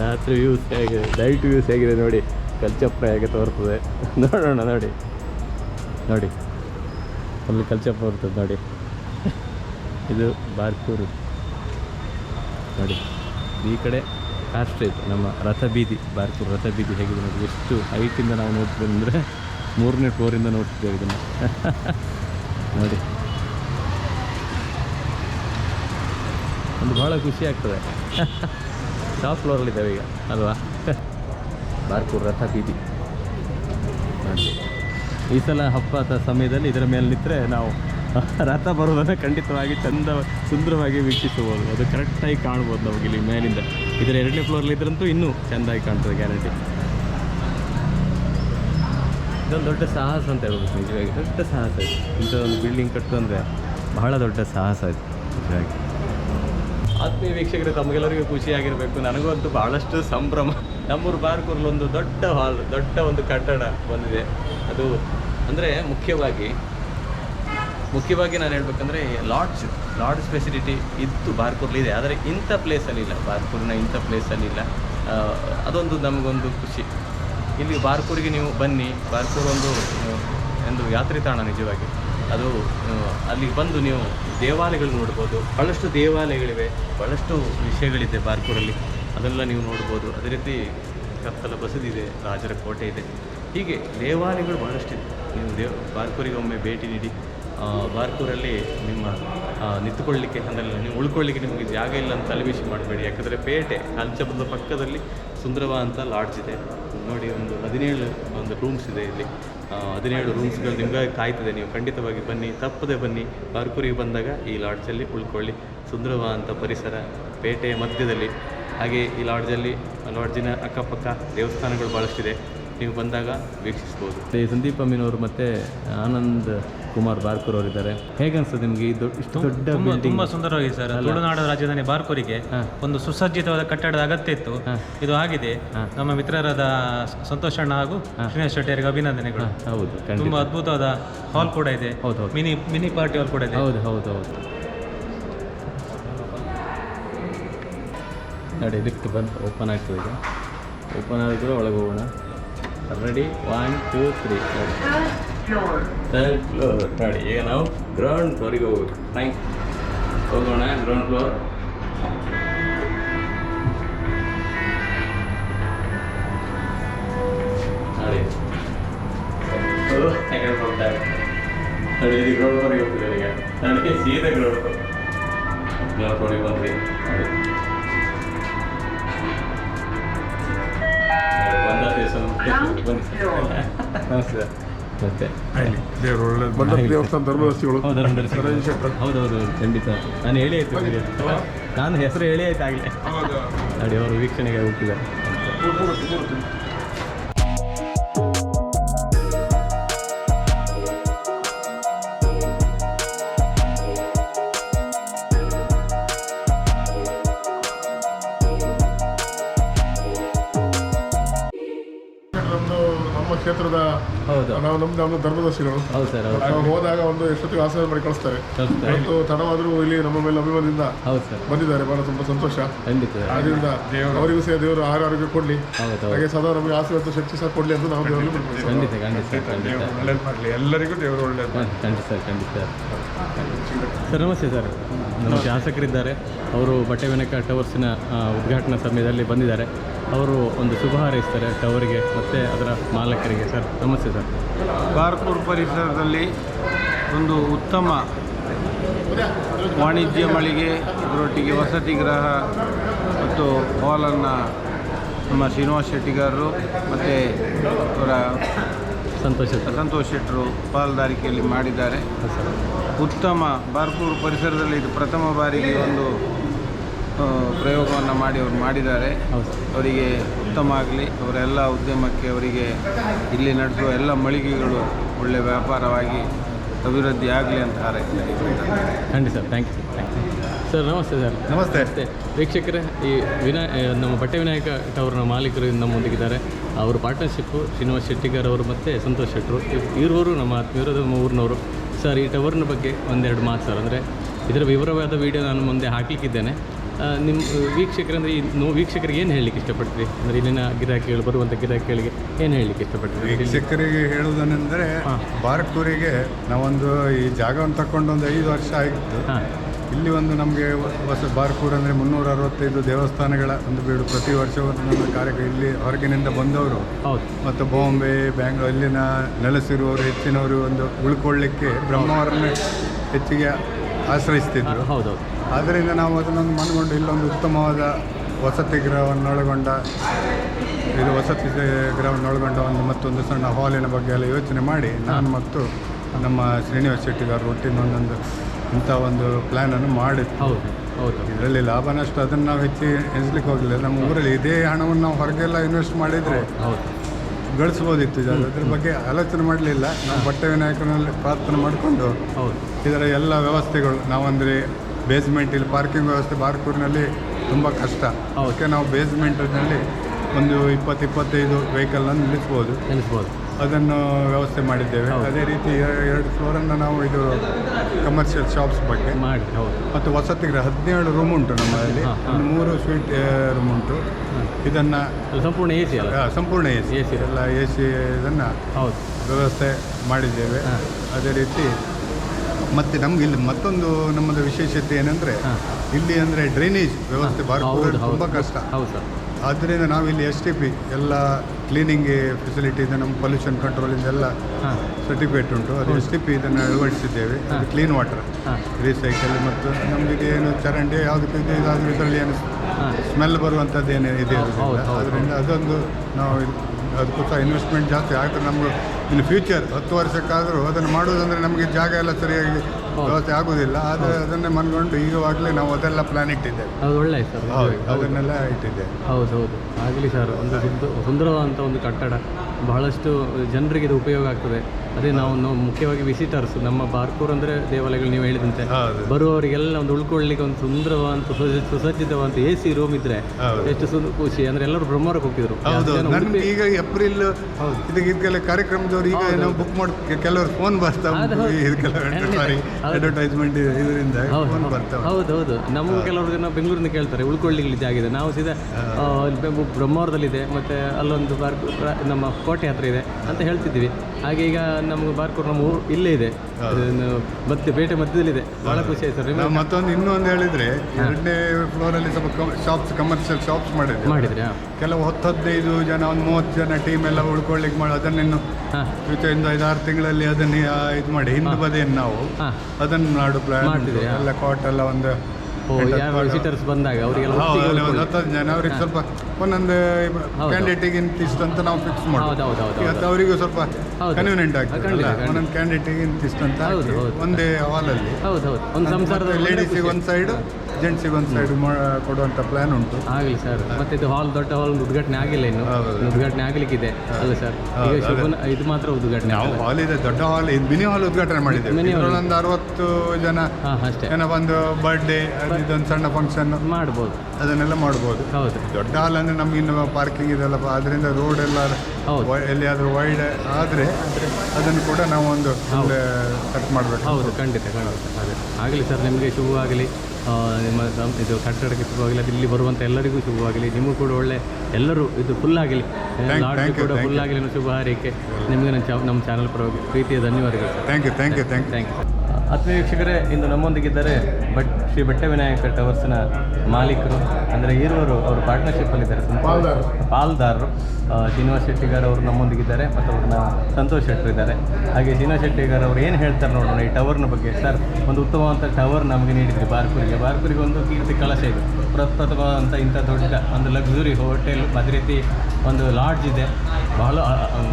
ರಾತ್ರಿ ವ್ಯೂಸ್ ಹೇಗಿದೆ ನೈಟ್ ವ್ಯೂಸ್ ಹೇಗಿದೆ ನೋಡಿ. ಕಲ್ಚಪ್ಪ ಹೇಗೆ ತೋರ್ತದೆ. ನೋಡೋಣ, ನೋಡಿ. ನೋಡಿ. ಅಲ್ಲಿ ಕಲ್ಚಪ್ಪ ಬರ್ತದೆ, ನೋಡಿ. ಇದು ಬಾರ್ಕೂರು. ನೋಡಿ. ಈ ಕಡೆ ಕಾರ್ ಸ್ಟ್ರೀಟ್ ನಮ್ಮ ರಥ ಬೀದಿ ಬಾರ್ಕೂರು ರಥ ಬೀದಿ ಹೇಗಿದೆ ನೋಡಿ. ಎಷ್ಟು ಹೈಟಿಂದ ನಾವು ನೋಡ್ತಿದ್ದೇವೆ ಅಂದರೆ ಮೂರನೇ ಫ್ಲೋರಿಂದ ನೋಡ್ತಿದ್ದೇವೆ ಇದನ್ನು. ನೋಡಿ. ಒಂದು ಭಾಳ ಖುಷಿ ಆಗ್ತದೆ. ಟಾಪ್ ಫ್ಲೋರಲ್ಲಿದ್ದಾವೆ ಈಗ, ಅಲ್ವಾ? ಬಾರ್ಪುರ್ ರಥ ಬೀದಿ. ಈ ಸಲ ಹಬ್ಬದ ಸಮಯದಲ್ಲಿ ಇದರ ಮೇಲೆ ನಿಂತರೆ ನಾವು ರಥ ಬರೋದನ್ನು ಖಂಡಿತವಾಗಿ ಚಂದ ಸುಂದರವಾಗಿ ವೀಕ್ಷಿಸಬಹುದು. ಅದು ಕರೆಕ್ಟಾಗಿ ಕಾಣ್ಬೋದು ನಮಗೆ ಇಲ್ಲಿ ಮೇಲಿಂದ. ಇದರ ಎರಡನೇ ಫ್ಲೋರಲ್ಲಿ ಇದ್ರಂತೂ ಇನ್ನೂ ಚೆಂದಾಗಿ ಕಾಣ್ತದೆ ಗ್ಯಾರಂಟಿ ಇದೊಂದು ದೊಡ್ಡ ಸಾಹಸ ಅಂತ ಹೇಳ್ಬೋದು ನಿಜವಾಗಿ. ದೊಡ್ಡ ಸಾಹಸ ಇದು. ಇಂಥ ಒಂದು ಬಿಲ್ಡಿಂಗ್ ಕಟ್ಟುವಂದರೆ ಬಹಳ ದೊಡ್ಡ ಸಾಹಸ ಇದು, ನಿಜವಾಗಿ. ಆತ್ಮೀಯ ವೀಕ್ಷಕರು ತಮಗೆಲ್ಲರಿಗೂ ಖುಷಿಯಾಗಿರಬೇಕು. ನನಗೂ ಅಂತೂ ಭಾಳಷ್ಟು ಸಂಭ್ರಮ. ನಮ್ಮೂರು ಬಾರ್ಕೂರಲ್ಲಿ ಒಂದು ದೊಡ್ಡ ಹಾಲ್ ದೊಡ್ಡ ಒಂದು ಕಟ್ಟಡ ಬಂದಿದೆ. ಅದು ಅಂದರೆ ಮುಖ್ಯವಾಗಿ ಮುಖ್ಯವಾಗಿ ನಾನು ಹೇಳ್ಬೇಕಂದ್ರೆ ಲಾಡ್ಜ್ ಲಾಡ್ಜ್ ಫೆಸಿಲಿಟಿ ಇತ್ತು ಬಾರ್ಕೂರ್ಲಿ ಇದೆ. ಆದರೆ ಇಂಥ ಪ್ಲೇಸಲ್ಲಿ ಇಲ್ಲ. ಬಾರ್ಕೂರಿನ ಇಂಥ ಪ್ಲೇಸಲ್ಲಿ ಇಲ್ಲ. ಅದೊಂದು ನಮಗೊಂದು ಖುಷಿ. ಇಲ್ಲಿ ಬಾರ್ಕೂರಿಗೆ ನೀವು ಬನ್ನಿ. ಬಾರ್ಕೂರ್ ಒಂದು ಒಂದು ಯಾತ್ರಿ ತಾಣ ನಿಜವಾಗಿ. ಅದು ಅಲ್ಲಿಗೆ ಅಲ್ಲಿ ಬಂದು ನೀವು ದೇವಾಲಯಗಳು ನೋಡ್ಬೋದು. ಭಾಳಷ್ಟು ದೇವಾಲಯಗಳಿವೆ ಭಾಳಷ್ಟು ವಿಷಯಗಳಿದೆ ಬಾರ್ಕೂರಲ್ಲಿ. ಅದೆಲ್ಲ ನೀವು ನೋಡ್ಬೋದು. ಅದೇ ರೀತಿ ಕತ್ತಲ ಬಸದಿದೆ, ರಾಜರ ಕೋಟೆ ಇದೆ. ಹೀಗೆ ದೇವಾಲಯಗಳು ಭಾಳಷ್ಟಿದೆ ನೀವು ದೇವ್ ಬಾರ್ಕೂರಿಗೆ ಒಮ್ಮೆ ಭೇಟಿ ನೀಡಿ. ಬಾರ್ಕೂರಲ್ಲಿ ನಿಮ್ಮ ನಿಂತುಕೊಳ್ಳಿಕ್ಕೆ ಅಂದರೆ ನೀವು ಉಳ್ಕೊಳ್ಳಿಕ್ಕೆ ನಿಮಗೆ ಜಾಗ ಇಲ್ಲ ಅಂತ ತಲೆಬಿಸಿ ಮಾಡಬೇಡಿ. ಯಾಕಂದರೆ ಪೇಟೆ ಕಲ್ಚಬದ ಪಕ್ಕದಲ್ಲಿ ಸುಂದರವಾದಂಥ ಲಾಡ್ಜ್ ಇದೆ. ನೋಡಿ, ಒಂದು ಹದಿನೇಳು, ಒಂದು ರೂಮ್ಸ್ ಇದೆ ಇಲ್ಲಿ. ಹದಿನೇಳು ರೂಮ್ಸ್ಗಳು ನಿಮಗಾಗಿ ಕಾಯ್ತಿದೆ. ನೀವು ಖಂಡಿತವಾಗಿ ಬನ್ನಿ, ತಪ್ಪದೆ ಬನ್ನಿ. ಬಾರ್ಕೂರಿಗೆ ಬಂದಾಗ ಈ ಲಾಡ್ಜಲ್ಲಿ ಉಳ್ಕೊಳ್ಳಿ. ಸುಂದರವಾದಂಥ ಪರಿಸರ, ಪೇಟೆಯ ಮಧ್ಯದಲ್ಲಿ. ಹಾಗೆ ಈ ಲಾಡ್ಜಲ್ಲಿ ಲಾಡ್ಜಿನ ಅಕ್ಕಪಕ್ಕ ದೇವಸ್ಥಾನಗಳು ಭಾಳಷ್ಟಿದೆ ನೀವು ಬಂದಾಗ ವೀಕ್ಷಿಸ್ಬೋದು. ಸಂದೀಪ್ ಅಮೀನವರು ಮತ್ತು ಆನಂದ್ ಕುಮಾರ್ ಬಾರ್ಕೂರ್ ಅವರಿದ್ದಾರೆ. ಹೇಗೆ ಅನ್ಸುತ್ತೆ ನಿಮಗೆ ಇದು ಇಷ್ಟು ದೊಡ್ಡ ತುಂಬಾ ಸುಂದರವಾಗಿದೆ ಸರ್ ತುಳುನಾಡು ರಾಜಧಾನಿ ಬಾರ್ಕೂರಿಗೆ ಒಂದು ಸುಸಜ್ಜಿತವಾದ ಕಟ್ಟಡದ ಅಗತ್ಯ ಇತ್ತು ಇದು ಆಗಿದೆ. ನಮ್ಮ ಮಿತ್ರರಾದ ಸಂತೋಷ್ ಅಣ್ಣ ಹಾಗೂ ಶ್ರೀನಿವಾಸ್ ಶೆಟ್ಟಿಯವರಿಗೆ ಅಭಿನಂದನೆಗಳು. ಹಾ, ಹೌದು ಖಂಡಿತ. ತುಂಬಾ ಅದ್ಭುತವಾದ ಹಾಲ್ ಕೂಡ ಇದೆ. ಹೌದು, ಹೌದು. ಮಿನಿ ಮಿನಿ ಪಾರ್ಟಿ ಹಾಲ್ ಕೂಡ ಇದೆ. ಹೌದು ಹೌದು ಹೌದು. ನೋಡಿ ಲಿಫ್ಟ್ ಬಂದು ಓಪನ್ ಆಗ್ತದೆ ಈಗ. ಓಪನ್ ಆಗಿದ್ರೆ ಒಳಗೆ ಹೋಗೋಣ. Ready one two three Third floor. Third You know, ground floor go. Fine. Go ground floor. Second oh, floor there. That is the ground floor go to. That is see the ground floor. Ground floor go to. One that is some. Ground floor. ಹೌದು ಸರೋಜ ಹೌದು ಹೌದೌದು ಖಂಡಿತ. ನಾನು ಹೇಳಿ ಆಯ್ತು ನಾನು ಹೆಸರು ಹೇಳಿ ಆಯ್ತು ಆಗಲೇ. ನೋಡಿ ಅವರು ವೀಕ್ಷಣೆಗೆ ಹುಟ್ಟಿದ್ದಾರೆ ಹೌದು. ನಾವು ನಮ್ದು ನಮ್ಮ ಧರ್ಮದರ್ಶಿಗಳು. ಹೌದು ಸರ್ ಹೌದು. ನಾವು ಹೋದಾಗ ಒಂದು ಎಷ್ಟೊತ್ತಿಗೆ ಆಸನ ಮಾಡಿ ಕಳಿಸ್ತಾರೆ. ಮತ್ತು ತಡವಾದರೂ ಇಲ್ಲಿ ನಮ್ಮ ಮೇಲೆ ಅಭಿಮಾನದಿಂದ ಹೌದು ಸರ್. ಬಂದಿದ್ದಾರೆ. ಬಹಳ ತುಂಬ ಸಂತೋಷ. ಖಂಡಿತ ಸರ್. ಆದ್ರಿಂದ ಅವರಿಗೂ ಸಹ ದೇವರು ಆಹಾರ ಆರೋಗ್ಯ ಕೊಡ್ಲಿ. ಹೌದು ಹೌದು. ಹಾಗೆ ಸದಾ ನಮಗೆ ಆಸೆ ಮತ್ತು ಶಕ್ತಿ ಸಹ ಕೊಡ್ಲಿ ಅಂತ ನಾವು ದೇವರಲ್ಲಿ ಬಿಡ್ತೀವಿ ಖಂಡಿತ ಖಂಡಿತ ಸರ್ ಖಂಡಿತ ಒಳ್ಳೇದು ಮಾಡಲಿ. ಎಲ್ಲರಿಗೂ ದೇವರು ಒಳ್ಳೇದು ಖಂಡಿತ ಸರ್ ಖಂಡಿತ ಸರ್. ನಮಸ್ತೆ ಸರ್. ನಮ್ಮ ಶಾಸಕರಿದ್ದಾರೆ ಅವರು ಬಟ್ಟೆ ವೆನಕ ಟವರ್ಸಿನ ಉದ್ಘಾಟನಾ ಸಮಯದಲ್ಲಿ ಬಂದಿದ್ದಾರೆ. ಅವರು ಒಂದು ಶುಭ ಹಾರೈಸ್ತಾರೆ ಟವರಿಗೆ ಮತ್ತು ಅದರ ಮಾಲಕರಿಗೆ ಸರ್. ನಮಸ್ತೆ ಸರ್. ಬಾರ್ಪುರ್ ಪರಿಸರದಲ್ಲಿ ಒಂದು ಉತ್ತಮ ವಾಣಿಜ್ಯ ಮಳಿಗೆ ಇದರೊಟ್ಟಿಗೆ ವಸತಿ ಗೃಹ ಮತ್ತು ಹಾಲನ್ನು ನಮ್ಮ ಶ್ರೀನಿವಾಸ್ ಶೆಟ್ಟಿಗಾರರು ಮತ್ತು ಅವರ ಸಂತೋಷ ಸಂತೋಷ್ ಶೆಟ್ಟರು ಪಾಲ್ದಾರಿಕೆಯಲ್ಲಿ ಮಾಡಿದ್ದಾರೆ. ಉತ್ತಮ ಬಾರ್ಪೂರ್ ಪರಿಸರದಲ್ಲಿ ಇದು ಪ್ರಥಮ ಬಾರಿಗೆ ಒಂದು ಪ್ರಯೋಗವನ್ನು ಮಾಡಿ ಅವರು ಮಾಡಿದ್ದಾರೆ. ಅವರಿಗೆ ಉತ್ತಮ ಆಗಲಿ ಅವರೆಲ್ಲ ಉದ್ಯಮಕ್ಕೆ ಅವರಿಗೆ ಇಲ್ಲಿ ನಡೆಸುವ ಎಲ್ಲ ಮಳಿಗೆಗಳು ಒಳ್ಳೆಯ ವ್ಯಾಪಾರವಾಗಿ ಅಭಿವೃದ್ಧಿ ಆಗಲಿ ಅಂತ ಹಾರೈಸ್ತೀನಿ ಖಂಡಿತ sir. Thank you sir thank you sir ನಮಸ್ತೆ ಸರ್. ನಮಸ್ತೆ. ಅಷ್ಟೇ ವೀಕ್ಷಕರೇ ಈ ವಿನಾಯ ನಮ್ಮ ಬಟ್ಟೆ ವಿನಾಯಕ ಟವರ್ನ ಮಾಲೀಕರು ನಮ್ಮೊಂದಿಗಿದ್ದಾರೆ ಅವ್ರ ಪಾರ್ಟ್ನರ್ಶಿಪ್ಪು ಶ್ರೀನಿವಾಸ್ ಶೆಟ್ಟಿಗಾರ್ ಅವರು ಮತ್ತು ಸಂತೋಷ್ ಶೆಟ್ಟರು. ಇವರು ನಮ್ಮ ಆತ್ಮೀಯರು ನಮ್ಮ ಊರಿನವರು. ಸರ್ ಈ ಟವರ್ನ ಬಗ್ಗೆ ಒಂದೆರಡು ಮಾತು ಸರ್. ಅಂದರೆ ಇದರ ವಿವರವಾದ ವಿಡಿಯೋ ನಾನು ಮುಂದೆ ಹಾಕಲಿಕ್ಕಿದ್ದೇನೆ. ನಿಮ್ಮ ವೀಕ್ಷಕರಂದರೆ ಈ ನೋ ವೀಕ್ಷಕರಿಗೆ ಏನು ಹೇಳಲಿಕ್ಕೆ ಇಷ್ಟಪಡ್ತೀವಿ ಅಂದರೆ ಇಲ್ಲಿನ ಗಿರಾಕಿಗಳು ಬರುವಂಥ ಗಿರಾಕಿಗಳಿಗೆ ಏನು ಹೇಳಲಿಕ್ಕೆ ಇಷ್ಟಪಡ್ತೀವಿ ವೀಕ್ಷಕರಿಗೆ ಹೇಳುವುದನೆಂದರೆ. ಬಾರಕೂರಿಗೆ ನಾವೊಂದು ಈ ಜಾಗವನ್ನು ತಗೊಂಡು ಒಂದು ಐದು ವರ್ಷ ಆಗಿತ್ತು. ಹಾಂ. ಇಲ್ಲಿ ಒಂದು ನಮಗೆ ಹೊಸ ಬಾರ್ಕೂರ್ ಅಂದರೆ ಮುನ್ನೂರ ಅರವತ್ತೈದು ದೇವಸ್ಥಾನಗಳ ಒಂದು ಬೀಡು ಪ್ರತಿ ವರ್ಷ ನಮ್ಮ ಕಾರ್ಯಕ್ರಮ ಇಲ್ಲಿ ಹೊರಗಿನಿಂದ ಬಂದವರು. ಹೌದು. ಮತ್ತು ಬಾಂಬೆ ಬ್ಯಾಂಗ್ಳೂರ್ ಇಲ್ಲಿನ ನೆಲೆಸಿರುವವರು ಹೆಚ್ಚಿನವರು ಒಂದು ಉಳ್ಕೊಳ್ಳಿಕ್ಕೆ ಬ್ರಹ್ಮವರನ್ನೇ ಹೆಚ್ಚಿಗೆ ಆಶ್ರಯಿಸ್ತಿದ್ರು. ಹೌದು ಹೌದು. ಆದ್ದರಿಂದ ನಾವು ಅದನ್ನೊಂದು ಮನಗೊಂಡು ಇಲ್ಲೊಂದು ಉತ್ತಮವಾದ ವಸತಿ ಗೃಹವನ್ನೊಳಗೊಂಡ ಇದು ವಸತಿ ಗೃಹವನ್ನೊಳಗೊಂಡ ಒಂದು ಮತ್ತೊಂದು ಸಣ್ಣ ಹಾಲಿನ ಬಗ್ಗೆ ಎಲ್ಲ ಯೋಚನೆ ಮಾಡಿ ನಾನು ಮತ್ತು ನಮ್ಮ ಶ್ರೀನಿವಾಸ ಶೆಟ್ಟಿಗಾರರು ಒಟ್ಟಿನ ಒಂದೊಂದು ಇಂಥ ಒಂದು ಪ್ಲ್ಯಾನನ್ನು ಮಾಡಿದ್ವಿ. ಹೌದು ಹೌದು. ಇದರಲ್ಲಿ ಲಾಭನಷ್ಟು ಅದನ್ನು ನಾವು ಹೆಚ್ಚಿ ಎಣಿಸ್ಲಿಕ್ಕೆ ಹೋಗಲಿಲ್ಲ ನಮ್ಮ ಊರಲ್ಲಿ ಇದೇ ಹಣವನ್ನು ನಾವು ಹೊರಗೆಲ್ಲ ಇನ್ವೆಸ್ಟ್ ಮಾಡಿದರೆ ಹೌದು. ಗಳಿಸ್ಬೋದಿತ್ತು ಜಾಗ ಅದ್ರ ಬಗ್ಗೆ ಆಲೋಚನೆ ಮಾಡಲಿಲ್ಲ. ನಾವು ಬಟ್ಟೆ ವಿನಾಯಕನಲ್ಲಿ ಪ್ರಾರ್ಥನೆ ಮಾಡಿಕೊಂಡು ಹೌದು. ಇದರ ಎಲ್ಲ ವ್ಯವಸ್ಥೆಗಳು ನಾವಂದರೆ ಬೇಸ್ಮೆಂಟ್ ಇಲ್ಲಿ ಪಾರ್ಕಿಂಗ್ ವ್ಯವಸ್ಥೆ ಬಾರ್ಕೂರಿನಲ್ಲಿ ತುಂಬ ಕಷ್ಟ. ಅದಕ್ಕೆ ನಾವು ಬೇಸ್ಮೆಂಟ್ನಲ್ಲಿ ಒಂದು ಇಪ್ಪತ್ತು ಇಪ್ಪತ್ತೈದು ವೆಹಿಕಲ್ನ ನಿಲ್ಲಿಸ್ಬೋದು. ನೆನೆಸ್ಬೋದು ಅದನ್ನು ವ್ಯವಸ್ಥೆ ಮಾಡಿದ್ದೇವೆ. ಅದೇ ರೀತಿ ಎರಡು ಫ್ಲೋರನ್ನು ನಾವು ಇದು ಕಮರ್ಷಿಯಲ್ ಶಾಪ್ಸ್ ಬಗ್ಗೆ. ಮಾಡಿ ಹೌದು. ಮತ್ತು ವಸತಿ ಗೃಹ ಹದಿನೇಳು ರೂಮ್ ಉಂಟು ನಮ್ಮಲ್ಲಿ. ಒಂದು ಮೂರು ಸ್ವೀಟ್ ರೂಮ್ ಉಂಟು. ಇದನ್ನು ಸಂಪೂರ್ಣ ಎ ಸಿ ಅಲ್ಲ? ಸಂಪೂರ್ಣ ಎ ಸಿ ಎ ಸಿ ಎಲ್ಲ ಎ ಸಿ ಇದನ್ನು ಹೌದು. ವ್ಯವಸ್ಥೆ ಮಾಡಿದ್ದೇವೆ. ಅದೇ ರೀತಿ ಮತ್ತು ನಮ್ಗೆ ಇಲ್ಲಿ ಮತ್ತೊಂದು ನಮ್ಮದು ವಿಶೇಷತೆ ಏನಂದರೆ. ಇಲ್ಲಿ ಅಂದರೆ ಡ್ರೈನೇಜ್ ವ್ಯವಸ್ಥೆ ಹೌದು ತುಂಬ ಕಷ್ಟ. ಹೌದು ಸರ್. ಆದ್ದರಿಂದ ನಾವು ಇಲ್ಲಿ ಎಸ್ ಟಿ ಪಿ ಎಲ್ಲ ಕ್ಲೀನಿಂಗ್ ಫೆಸಿಲಿಟಿ ಇದೆ ನಮ್ಮ ಪೊಲ್ಯೂಷನ್ ಕಂಟ್ರೋಲಿಂದ ಎಲ್ಲ ಸರ್ಟಿಫಿಕೇಟ್ ಉಂಟು. ಅದು ಎಸ್ ಟಿ ಪಿ ಇದನ್ನು ಅಳವಡಿಸಿದ್ದೇವೆ. ಅದು ಕ್ಲೀನ್ ವಾಟರ್ ರೀಸೈಕಲ್ ಮತ್ತು ನಮಗೆ ಏನು ಚರಂಡಿ ಯಾವುದಕ್ಕೆ ಇದು ಇದಾದರೂ ಇದರಲ್ಲಿ ಏನು ಸ್ಮೆಲ್ ಬರುವಂಥದ್ದು ಏನು ಇದೆ. ಅದರಿಂದ ಅದೊಂದು ನಾವು ಇದು- ಅದಕ್ಕೂ ಸಹ ಇನ್ವೆಸ್ಟ್ಮೆಂಟ್ ಜಾಸ್ತಿ. ಆಗ್ತದೆ ನಮಗೆ ಇನ್ನು ಫ್ಯೂಚರ್ ಹತ್ತು ವರ್ಷಕ್ಕಾದರೂ ಅದನ್ನು ಮಾಡುವುದಂದರೆ ನಮಗೆ ಜಾಗ ಎಲ್ಲ ಸರಿಯಾಗಿ ವ್ಯವಸ್ಥೆ ಆಗೋದಿಲ್ಲ ಆದರೆ ಅದನ್ನೇ ಮನ್ಕೊಂಡು ಈಗವಾಗಲೇ ನಾವು ಅದೆಲ್ಲ ಪ್ಲಾನ್ ಇಟ್ಟಿದ್ದೇವೆ. ಅದು ಒಳ್ಳೆ ಸರ್ ಅದನ್ನೆಲ್ಲ ಇಟ್ಟಿದ್ದೇವೆ. ಹೌದು ಹೌದು. ಆಗಲಿ ಸರ್ ಒಂದು ಸುಂದ- ಸುಂದರವಾದಂಥ ಒಂದು ಕಟ್ಟಡ. ಬಹಳಷ್ಟು ಜನರಿಗೆ ಇದು ಉಪಯೋಗ ಆಗ್ತದೆ. ಅದೇ ನಾವು ಮುಖ್ಯವಾಗಿ ವಿಸಿಟರ್ಸ್ ನಮ್ಮ ಬಾರ್ಕೂರ್ ಅಂದ್ರೆ ದೇವಾಲಯಗಳು ನೀವು ಹೇಳಿದಂತೆ. ಬರುವವರಿಗೆಲ್ಲ ಒಂದು ಉಳ್ಕೊಳ್ಳಿಕ್ಕೆ ಒಂದು ಸುಂದರವಾದಂಥ ಸುಸ- ಸುಸಜ್ಜಿತವಾದಂಥ ಎ ಸಿ ರೂಮ್ ಇದ್ರೆ. ಎಷ್ಟು ಸುಂದರ ಖುಷಿ. ಅಂದ್ರೆ ಎಲ್ಲರೂ ಬ್ರಹ್ಮವರಿಗೆ ಹೋಗಿದ್ರು ಈಗ ಏಪ್ರಿಲ್ ಇದಕ್ಕೆ ಇದಕ್ಕೆಲ್ಲ ಕಾರ್ಯಕ್ರಮದವ್ರು ಈಗ ನಾವು ಬುಕ್ ಮಾಡಿ ಕೆಲವರು ಫೋನ್ ಬರ್ತಾ ಅಡ್ವರ್ಟೈಸ್ಮೆಂಟ್ ಇದರಿಂದ ಹೌದು ಹೌದು. ನಮಗೆ ಕೆಲವರು ಜನ ಬೆಂಗಳೂರಿಂದ ಕೇಳ್ತಾರೆ ಉಳ್ಕೊಳ್ಳಿಕ್ಕೆ ಜಾಗ ಇದೆ ನಾವು ಸೀದಾ ಬ್ರಹ್ಮಾವರದಲ್ಲಿದೆ ಮತ್ತೆ ಅಲ್ಲೊಂದು ಪಾರ್ಕ್ ನಮ್ಮ ಕೋಟೆ ಹತ್ರ ಇದೆ ಅಂತ ಹೇಳ್ತಿದ್ದೀವಿ. ಹಾಗೆ ಈಗ ನಮ್ಗೆ ಬಾರ್ಕೋರ್ ನಮ್ಮ ಊರು ಇಲ್ಲೇ ಇದೆ. ಮತ್ತೆ ಬೇಟೆ ಮಧ್ಯದಲ್ಲಿದೆ ಭಾಳ ಖುಷಿ ಆಯ್ತು ಸರ್. ನಾವು ಮತ್ತೊಂದು ಇನ್ನೊಂದು ಹೇಳಿದ್ರೆ ಎರಡನೇ ಫ್ಲೋರಲ್ಲಿ ಸ್ವಲ್ಪ ಶಾಪ್ಸ್ ಕಮರ್ಷಿಯಲ್ ಶಾಪ್ಸ್ ಮಾಡಿದ್ರೆ ಮಾಡಿದ್ರೆ ಕೆಲವು ಹತ್ತು ಹದಿನೈದು ಜನ ಒಂದು ಮೂವತ್ತು ಜನ ಟೀಮ್ ಎಲ್ಲ ಉಳ್ಕೊಳ್ಳಿಕ್ಕೆ ಮಾಡಿ ಅದನ್ನಿನ್ನು ಇಂದ ಐದಾರು ತಿಂಗಳಲ್ಲಿ ಅದನ್ನ ಇದು ಮಾಡಿ. ಹಿಂದೆ ಬದಿಯನ್ನು ನಾವು ಅದನ್ನು ನಾಡು ಪ್ಲಾನ್ ಮಾಡಿದ್ರೆ ಎಲ್ಲ ಕಾಟ್ ಎಲ್ಲ ಒಂದು ವಿಸಿಟರ್ಸ್ ಬಂದಾಗ ಅವರಿಗೆಲ್ಲ ಹತ್ತು ಜನ ಅವ್ರಿಗೆ ಸ್ವಲ್ಪ ಒಂದೊಂದು. ಕ್ಯಾಂಡಿಡೇಟಿಗೆ ಇಂತಿಷ್ಟು ಅಂತ ನಾವು ಫಿಕ್ಸ್ ಮಾಡ್ತೀವಿ. ಮಾಡೋದು ಅವರಿಗೂ ಸ್ವಲ್ಪ ಕನ್ವಿನೆಂಟ್ ಕನ್ವೀನಿಯಂಟ್ ಆಗ್ತದೆ. ಒಂದೊಂದು ಕ್ಯಾಂಡಿಡೇಟಿಗೆ ಇಂತಿಷ್ಟು ಅಂತ ಹೌದು, ಹಾಕಿ ಹಾಲ್ ಒಂದೇ ಹಾಲಲ್ಲಿ ಹೌದು ಹೌದು. ಒಂದು ಸಂಸಾರದ ಲೇಡೀಸಿಗೆ. ಒಂದು ಸೈಡು ಜೆಂಟ್ಸಿಗೆ ಒಂದು ಸೈಡ್ ಕೊಡುವಂಥ ಪ್ಲ್ಯಾನ್ ಉಂಟು. ಆಗಲಿ ಸರ್ ಮತ್ತೆ ಇದು ಹಾಲ್ ದೊಡ್ಡ ಹಾಲ್ ಉದ್ಘಾಟನೆ ಆಗಿಲ್ಲ ಇನ್ನು. ಉದ್ಘಾಟನೆ ಆಗ್ಲಿಕ್ಕಿದೆ. ಅಲ್ಲ ಸರ್ ಈಗ ಇದು ಮಾತ್ರ ಉದ್ಘಾಟನೆ ನಾವು ಹಾಲ್ ಇದೆ ದೊಡ್ಡ ಹಾಲ್ ಇದು ಮಿನಿ ಹಾಲ್ ಉದ್ಘಾಟನೆ ಮಾಡಿದ್ದೇವೆ. ಇದರಲ್ಲೊಂದು ಅರವತ್ತು ಜನ ಅಷ್ಟೇ. ಏನೋ ಒಂದು ಬರ್ಡೇ ಇದೊಂದು ಸಣ್ಣ ಫಂಕ್ಷನ್ ಮಾಡ್ಬೋದು. ಅದನ್ನೆಲ್ಲ ಮಾಡ್ಬೋದು. ಹೌದು. ದೊಡ್ಡ ಹಾಲ್ ಅಂದರೆ ನಮ್ಗೆ ಇನ್ನು ಪಾರ್ಕಿಂಗ್ ಇದೆಲ್ಲ ಅದರಿಂದ ರೋಡ್ ಎಲ್ಲ ಎಲ್ಲಿಯಾದರೂ ವೈಡ್ ಆದರೆ ಅದನ್ನು ಕೂಡ ನಾವು ಒಂದು ಕಟ್ ಮಾಡಬೇಕು. ಹೌದು ಖಂಡಿತ ಖಂಡಿತ. ಅದೇ. ಆಗಲಿ ಸರ್ ನಿಮಗೆ ಶುಭವಾಗಲಿ ನಿಮ್ಮ ಇದು ಕಟ್ಟಡಕ್ಕೆ ಶುಭವಾಗಲಿ ಅದು ಇಲ್ಲಿ ಬರುವಂಥ ಎಲ್ಲರಿಗೂ ಶುಭವಾಗಲಿ. ನಿಮಗೂ ಕೂಡ ಒಳ್ಳೆ ಎಲ್ಲರೂ ಇದು ಫುಲ್ ಆಗಲಿ. ಕೂಡ ಫುಲ್ ಆಗಲಿ ಶುಭ ಹಾರೈಕೆ. ನಿಮಗೆ ನನ್ನ ಚಾ- ನಮ್ಮ ಚಾನಲ್ ಪರವಾಗಿ. ಪ್ರೀತಿಯ ಧನ್ಯವಾದಗಳು. Thank you thank you thank you thank you ಆತ್ಮೀಯ ವೀಕ್ಷಕರೇ ಇಂದು ನಮ್ಮೊಂದಿಗಿದ್ದಾರೆ ಬಟ್ ಶ್ರೀ ಬೆಟ್ಟ ವಿನಾಯಕ ಟವರ್ಸ್ನ ಮಾಲೀಕರು ಅಂದರೆ ಇರುವರು ಅವರು ಪಾರ್ಟ್ನರ್ಶಿಪ್ಪಲ್ಲಿದ್ದಾರೆ ಪಾಲ್ದಾರರು. ಪಾಲ್ದಾರರು. ಶ್ರೀನಿವಾಸ ಶೆಟ್ಟಿಗಾರ್ ಅವರು ನಮ್ಮೊಂದಿಗಿದ್ದಾರೆ ಮತ್ತು ಅವ್ರನ್ನ ಸಂತೋಷ್ ಶೆಟ್ಟರು ಇದ್ದಾರೆ. ಹಾಗೆ ಶ್ರೀನಿವಾಸ ಶೆಟ್ಟಿಗಾರ್ ಅವರು ಏನು ಹೇಳ್ತಾರೆ ನೋಡೋಣ ಈ ಟವರ್ನ ಬಗ್ಗೆ. ಸರ್ ಒಂದು ಉತ್ತಮವಾದಂಥ ಟವರ್ ನಮಗೆ ನೀಡಿದ್ರಿ ಬಾರ್ಕೂರಿಗೆ. ಬಾರ್ಕೂರಿಗೆ ಒಂದು ಕೀರ್ತಿ ಕಳಶ ಇದೆ. ಪ್ರಪ್ರಥಮವಾದಂಥ ಇಂಥ ದೊಡ್ಡ ಒಂದು ಲಕ್ಸುರಿ ಹೋಟೆಲ್ ಅದೇ ರೀತಿ ಒಂದು ಲಾಡ್ಜ್ ಇದೆ. ಬಹಳ